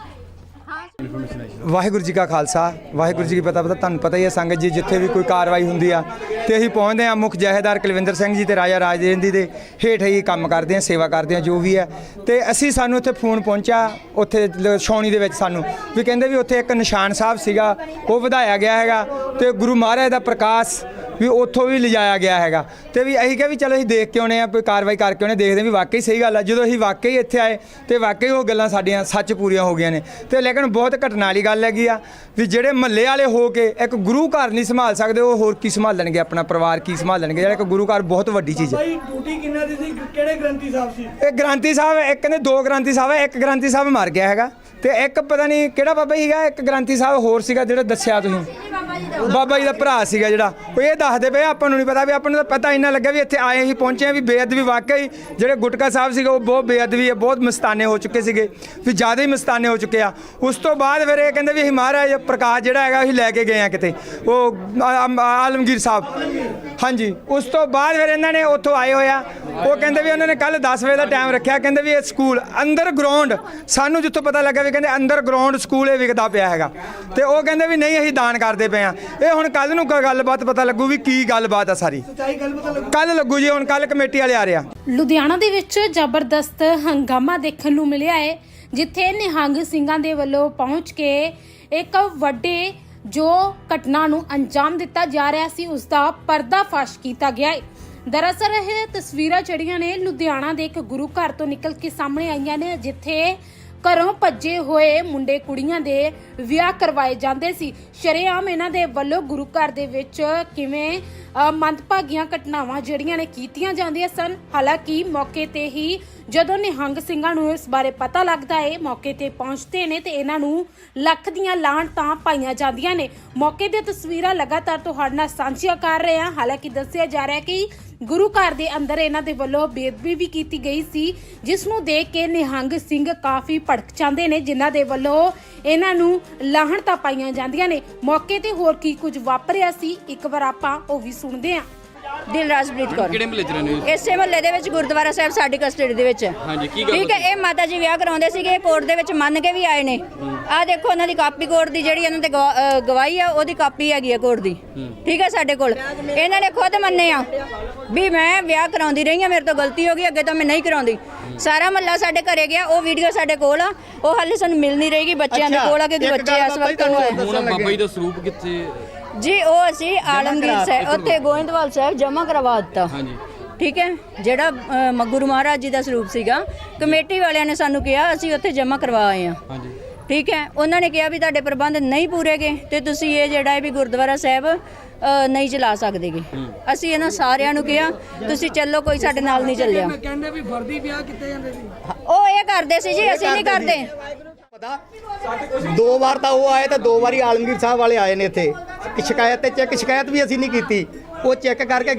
ਵਾਹਿਗੁਰੂ ਜੀ ਕਾ ਖਾਲਸਾ, ਵਾਹਿਗੁਰੂ ਜੀ ਕੀ ਪਤਾ ਪਤਾ ਤੁਹਾਨੂੰ ਪਤਾ ਹੀ ਹੈ ਸੰਗਤ ਜੀ, ਜਿੱਥੇ ਵੀ ਕੋਈ ਕਾਰਵਾਈ ਹੁੰਦੀ ਆ, ਤੇ ਅਸੀਂ ਪਹੁੰਚਦੇ ਆ ਮੁੱਖ ਜਹੇਦਾਰ ਕੁਲਵਿੰਦਰ ਸਿੰਘ ਜੀ ਤੇ ਰਾਜਾ ਰਾਜੇਂਦੀ ਦੇ ਹੇਠ ਹੀ ਕੰਮ ਕਰਦੇ ਆ ਸੇਵਾ ਕਰਦੇ ਆ ਜੋ ਵੀ ਹੈ। ਤੇ ਅਸੀਂ ਸਾਨੂੰ ਉੱਥੇ ਫੋਨ ਪਹੁੰਚਿਆ, ਉੱਥੇ ਲ- ਛਾਉਣੀ ਦੇ ਵਿੱਚ ਸਾਨੂੰ, ਵੀ ਕਹਿੰਦੇ ਵੀ ਉੱਥੇ ਇੱਕ ਨਿਸ਼ਾਨ ਸਾਹਿਬ ਸੀਗਾ, ਉਹ ਵਧਾਇਆ ਗਿਆ ਹੈਗਾ, ਤੇ ਗੁਰੂ ਮਹਾਰਾਜ ਦਾ ਪ੍ਰਕਾਸ਼ ਵੀ ਉੱਥੋਂ ਵੀ ਲਿਜਾਇਆ ਗਿਆ ਹੈਗਾ। ਤੇ ਵੀ ਅਸੀਂ ਕਿਹਾ ਵੀ ਚਲੋ ਅਸੀਂ ਦੇਖ ਕੇ ਆਉਣੇ ਆ ਕੋਈ ਕਾਰਵਾਈ ਕਰਕੇ ਆਉਣੇ ਦੇਖਦੇ ਵੀ ਵਾਕਈ ਸਹੀ ਗੱਲ ਆ। ਜਦੋਂ ਅਸੀਂ ਵਾਕਈ ਇੱਥੇ ਆਏ ਤੇ ਵਾਕਈ ਉਹ ਗੱਲਾਂ ਸਾਡੀਆਂ ਸੱਚ ਪੂਰੀਆਂ ਹੋ ਗਈਆਂ ਨੇ। ਤੇ ਲੇਕਿਨ ਬਹੁਤ ਘਟਨਾ ਵਾਲੀ ਗੱਲ ਹੈਗੀ ਆ ਵੀ ਜਿਹੜੇ ਮਹੱਲੇ ਵਾਲੇ ਹੋ ਕੇ ਇੱਕ ਗੁਰੂ ਘਰ ਨਹੀਂ ਸੰਭਾਲ ਸਕਦੇ ਉਹ ਹੋਰ ਕੀ ਸੰਭਾਲਣਗੇ ਆਪਣਾ ਪਰਿਵਾਰ ਕੀ ਸੰਭਾਲਣਗੇ? ਜਿਹੜਾ ਇੱਕ ਗੁਰੂ ਘਰ ਬਹੁਤ ਵੱਡੀ ਚੀਜ਼ ਹੈ। ਬਾਈ ਡਿਊਟੀ ਕਿੰਨਾ ਦੀ ਸੀ? ਕਿਹੜੇ ਗ੍ਰੰਥੀ ਸਾਹਿਬ ਸੀ? ਇਹ ਗ੍ਰਾਂਤੀ ਸਾਹਿਬ ਇੱਕ ਕਹਿੰਦੇ ਦੋ ਗ੍ਰਾਂਤੀ ਸਾਹਿਬ ਹੈ ਇੱਕ ਗ੍ਰਾਂਤੀ ਸਾਹਿਬ ਮਰ ਗਿਆ ਹੈਗਾ। ਤੇ ਇੱਕ ਪਤਾ ਨਹੀਂ ਕਿਹੜਾ ਬਾਬਾ ਸੀਗਾ ਇੱਕ ਗ੍ਰਾਂਤੀ ਸਾਹਿਬ ਹੋਰ ਸੀਗਾ ਜਿਹੜਾ ਦੱਸਿਆ ਤੁਸੀਂ? ਬਾਬਾ ਜੀ ਦਾ ਭਰਾ ਸੀਗਾ ਜਿਹੜਾ। ਉਹ ਇਹ ਦੱਸਦੇ ਪਏ ਆਪਾਂ ਨੂੰ ਨਹੀਂ ਪਤਾ ਵੀ ਆਪਾਂ ਨੂੰ ਤਾਂ ਪਤਾ ਇੰਨਾ ਲੱਗਾ ਵੀ ਇੱਥੇ ਆਏ ਹੀ ਪਹੁੰਚੇ ਆ ਵੀ ਬੇਅਦਬੀ ਵਾਕਈ ਜਿਹੜੇ ਗੁਟਕਾ ਸਾਹਿਬ ਸੀਗੇ, ਉਹ ਬਹੁਤ ਬੇਅਦਬੀ ਹੈ, ਬਹੁਤ ਮਸਤਾਨੇ ਹੋ ਚੁੱਕੇ ਸੀਗੇ, ਵੀ ਜ਼ਿਆਦਾ ਹੀ ਮਸਤਾਨੇ ਹੋ ਚੁੱਕੇ ਆ। ਉਸ ਤੋਂ ਬਾਅਦ ਫਿਰ ਇਹ ਕਹਿੰਦੇ ਵੀ ਅਸੀਂ ਮਹਾਰਾਜ ਪ੍ਰਕਾਸ਼ ਜਿਹੜਾ ਹੈਗਾ, ਅਸੀਂ ਲੈ ਕੇ ਗਏ ਆ ਕਿਤੇ। ਉਹ ਆਲਮਗੀਰ ਸਾਹਿਬ। ਹਾਂਜੀ, ਉਸ ਤੋਂ ਬਾਅਦ ਫਿਰ ਇਹਨਾਂ ਨੇ ਉੱਥੋਂ ਆਏ ਹੋਇਆ ਉਹ ਕਹਿੰਦੇ ਵੀ ਉਹਨਾਂ ਨੇ ਕੱਲ 10 ਵਜੇ ਦਾ ਟਾਈਮ ਰੱਖਿਆ, ਕਹਿੰਦੇ ਵੀ ਇਹ ਸਕੂਲ ਅੰਦਰ ਗਰਾਊਂਡ ਸਾਨੂੰ ਜਿੱਥੋਂ ਪਤਾ ਲੱਗਾ ਵੀ ਕਹਿੰਦੇ ਅੰਦਰ ਗਰਾਊਂਡ ਸਕੂਲ ਇਹ ਵਿਕਦਾ ਪਿਆ ਹੈਗਾ। ਤੇ ਉਹ ਕਹਿੰਦੇ ਵੀ ਨਹੀਂ, ਅਸੀਂ ਦਾਨ ਕਰਦੇ ਪਏ ਆ। ਇਹ ਹੁਣ ਕੱਲ ਨੂੰ ਕੋਈ ਗੱਲਬਾਤ ਪਤਾ ਲੱਗੂ ਵੀ ਕੀ ਗੱਲਬਾਤ ਆ ਸਾਰੀ। ਕੱਲ ਲੱਗੂ। ਜੀ ਹੁਣ ਕੱਲ ਕਮੇਟੀ ਵਾਲੇ ਆ ਰਿਹਾ ਲੁਧਿਆਣਾ ਦੇ ਵਿੱਚ ਜ਼ਬਰਦਸਤ ਹੰਗਾਮਾ ਦੇਖਣ ਨੂੰ ਮਿਲਿਆ ਹੈ ਜਿੱਥੇ ਨਿਹੰਗ ਸਿੰਘਾਂ ਦੇ ਵੱਲੋਂ ਪਹੁੰਚ ਕੇ ਇੱਕ ਵੱਡੇ ਜੋ ਘਟਨਾ ਨੂੰ ਅੰਜਾਮ ਦਿੱਤਾ ਜਾ ਰਿਹਾ ਸੀ ਉਸ ਦਾ ਪਰਦਾਫਾਸ਼ ਕੀਤਾ ਗਿਆ ਹੈ। ਦਰਅਸਲ ਇਹ ਤਸਵੀਰਾਂ ਜਿਹੜੀਆਂ ਨੇ ਲੁਧਿਆਣਾ ਦੇ ਇੱਕ ਗੁਰੂ ਘਰ ਤੋਂ ਨਿਕਲ ਕੇ ਸਾਹਮਣੇ ਆਈਆਂ ਨੇ ਜਿੱਥੇ ਘਰੋਂ ਭੱਜੇ ਹੋਏ ਮੁੰਡੇ ਕੁੜੀਆਂ ਦੇ ਵਿਆਹ ਕਰਵਾਏ ਜਾਂਦੇ ਸੀ। ਸ਼ਰੇਆਮ ਇਹਨਾਂ ਦੇ ਵੱਲੋਂ ਗੁਰੂ ਘਰ ਦੇ ਵਿੱਚ ਕਿਵੇਂ ਮੰਦਭਾਗੀਆਂ ਘਟਨਾਵਾਂ ਜਿਹੜੀਆਂ ਨੇ ਕੀਤੀਆਂ ਜਾਂਦੀਆਂ ਸਨ, ਹਾਲਾਂਕਿ ਮੌਕੇ ਤੇ ਹੀ ਜਦੋਂ ਨਿਹੰਗ ਸਿੰਘਾਂ ਨੂੰ ਇਸ ਬਾਰੇ ਪਤਾ ਲੱਗਦਾ ਹੈ ਮੌਕੇ ਤੇ ਪਹੁੰਚਦੇ ਨੇ ਤੇ ਇਹਨਾਂ ਨੂੰ ਲੱਖ ਦੀਆਂ ਲਾਹਣਤਾਂ ਪਾਈਆਂ ਜਾਂਦੀਆਂ ਨੇ। ਮੌਕੇ ਦੀਆਂ ਤਸਵੀਰਾਂ ਲਗਾਤਾਰ ਤੁਹਾਡੇ ਨਾਲ ਸਾਂਝੀਆਂ ਕਰ ਰਹੇ ਹਾਂ। ਹਾਲਾਂਕਿ ਦੱਸਿਆ ਜਾ ਰਿਹਾ ਹੈ ਕਿ ਗੁਰੂ ਘਰ ਦੇ ਅੰਦਰ ਇਹਨਾਂ ਦੇ ਵੱਲੋਂ ਬੇਦਬੀ ਵੀ ਕੀਤੀ ਗਈ ਸੀ ਜਿਸ ਨੂੰ ਦੇਖ ਕੇ ਨਿਹੰਗ ਸਿੰਘ ਕਾਫੀ ਭੜਕ ਜਾਂਦੇ ਨੇ, ਜਿਨ੍ਹਾਂ ਦੇ ਵੱਲੋਂ ਇਹਨਾਂ ਨੂੰ ਲਾਹਣਤਾਂ ਪਾਈਆਂ ਜਾਂਦੀਆਂ ਨੇ। ਮੌਕੇ ਤੇ ਹੋਰ ਕੀ ਕੁਝ ਵਾਪਰਿਆ ਸੀ, ਇੱਕ ਵਾਰ ਆਪਾਂ ਉਹ ਵੀ ਸੁਣਦੇ ਹਾਂ। ਦਿਲਰਾਜਪ੍ਰੀਤ ਕੌਰ। ਕਿਹੜੇ ਮਹੱਲੇ 'ਚ ਰਹਿੰਦੇ ਹੋ? ਇਸੇ ਮਹੱਲੇ ਦੇ ਵਿੱਚ ਗੁਰਦੁਆਰਾ ਸਾਹਿਬ ਸਾਡੀ ਕਸਟਡੀ ਦੇ ਵਿੱਚ। ਹੈ। ਹਾਂਜੀ, ਕੀ ਗੱਲ ਠੀਕ ਹੈ ਇਹ ਮਾਤਾ ਜੀ ਵਿਆਹ ਕਰਾਉਂਦੇ ਸੀਗੇ ਕੋਰਟ ਦੇ ਵਿੱਚ ਮੰਨ ਕੇ ਵੀ ਆਏ ਨੇ। ਆਹ ਦੇਖੋ ਉਹਨਾਂ ਦੀ ਕਾਪੀ ਕੋਰਟ ਦੀ ਜਿਹੜੀ ਇਹਨਾਂ ਤੇ ਗਵਾ- ਅਹ ਗਵਾਹੀ ਆ ਉਹਦੀ ਕਾਪੀ ਹੈਗੀ ਆ ਕੋਰਟ ਦੀ। ਠੀਕ ਹੈ ਸਾਡੇ ਕੋਲ। ਇਹਨਾਂ ਨੇ ਖੁਦ ਮੰਨੇ ਆ ਵੀ ਮੈਂ ਵਿਆਹ ਕਰਾਉਂਦੀ ਰਹੀ ਆ ਮੇਰੇ ਤੋਂ ਗਲਤੀ ਹੋ ਗਈ ਅੱਗੇ ਤੋਂ ਮੈਂ ਨਹੀਂ ਕਰਾਉਂਦੀ। ਸਾਰਾ ਮਹੱਲਾ ਸਾਡੇ ਘਰੇ ਗਿਆ ਉਹ ਵੀਡੀਓ ਸਾਡੇ ਕੋਲ ਆ ਉਹ ਹਾਲੇ ਸਾਨੂੰ ਮਿਲ ਨਹੀਂ ਰਹੀਗੀ ਬੱਚਿਆਂ ਦੇ ਕੋਲ ਆ ਕਿਉਂਕਿ ਬੱਚੇ ਇਸ ਵਕਤ ਹੋਏ ਤੁਹਾਨੂੰ ਹੁਣ ਬਾਬਾ ਜੀ ਦਾ ਸਰੂਪ ਕਿੱਥੇ ਜੀ ਉਹ ਅਸੀਂ ਆਲਮਗੀਰ ਸਾਹਿਬ ਉੱਥੇ ਗੋਇੰਦਵਾਲ ਸਾਹਿਬ ਜਮ੍ਹਾਂ ਕਰਵਾ ਦਿੱਤਾ। ਹਾਂਜੀ। ਠੀਕ ਹੈ? ਜਿਹੜਾ ਅ, ਗੁਰੂ ਮਹਾਰਾਜ ਜੀ ਦਾ ਸਰੂਪ ਸੀਗਾ ਕਮੇਟੀ ਵਾਲਿਆਂ ਨੇ ਸਾਨੂੰ ਕਿਹਾ ਅਸੀਂ ਉੱਥੇ ਜਮ੍ਹਾਂ ਕਰਵਾ ਆਏ ਹਾਂ। ਹਾਂਜੀ। ਠੀਕ ਹੈ? ਉਹਨਾਂ ਨੇ ਕਿਹਾ ਵੀ ਤੁਹਾਡੇ ਪ੍ਰਬੰਧ ਨਹੀਂ ਪੂਰੇਗੇ ਤੇ ਤੁਸੀਂ ਇਹ ਜਿਹੜਾ ਹੈ ਵੀ ਗੁਰਦੁਆਰਾ ਸਾਹਿਬ ਅ, ਨਹੀਂ ਚਲਾ ਸਕਦੇਗੇ। ਅਸੀਂ ਇਹਨਾਂ ਸਾਰਿਆਂ ਨੂੰ ਕਿਹਾ ਤੁਸੀਂ ਚੱਲੋ ਕੋਈ ਸਾਡੇ ਨਾਲ ਨਹੀਂ ਚੱਲਿਆ। ਕਹਿੰਦੇ ਵੀ ਫਰਦੀ ਵਿਆਹ ਕੀਤੇ ਜਾਂਦੇ ਸੀ। ਉਹ ਇਹ ਕਰਦੇ ਸੀ ਜੀ ਅਸੀਂ ਨਹੀਂ ਕਰਦੇ ਦੋ ਵਾਰ ਤਾਂ ਉਹ ਆਏ ਤੇ ਦੋ ਵਾਰੀ ਆਲਮਗੀਰ ਸਾਹਿਬ ਵਾਲੇ ਆਏ ਨੇ ਇੱਥੇ। ਕਿ ਸ਼ਿਕਾਇਤ ਤੇ ਚੈੱਕ ਸ਼ਿਕਾਇਤ ਵੀ ਅਸੀਂ ਨਹੀਂ ਕੀਤੀ। ਉਹ ਚੈੱਕ ਕਰਕੇ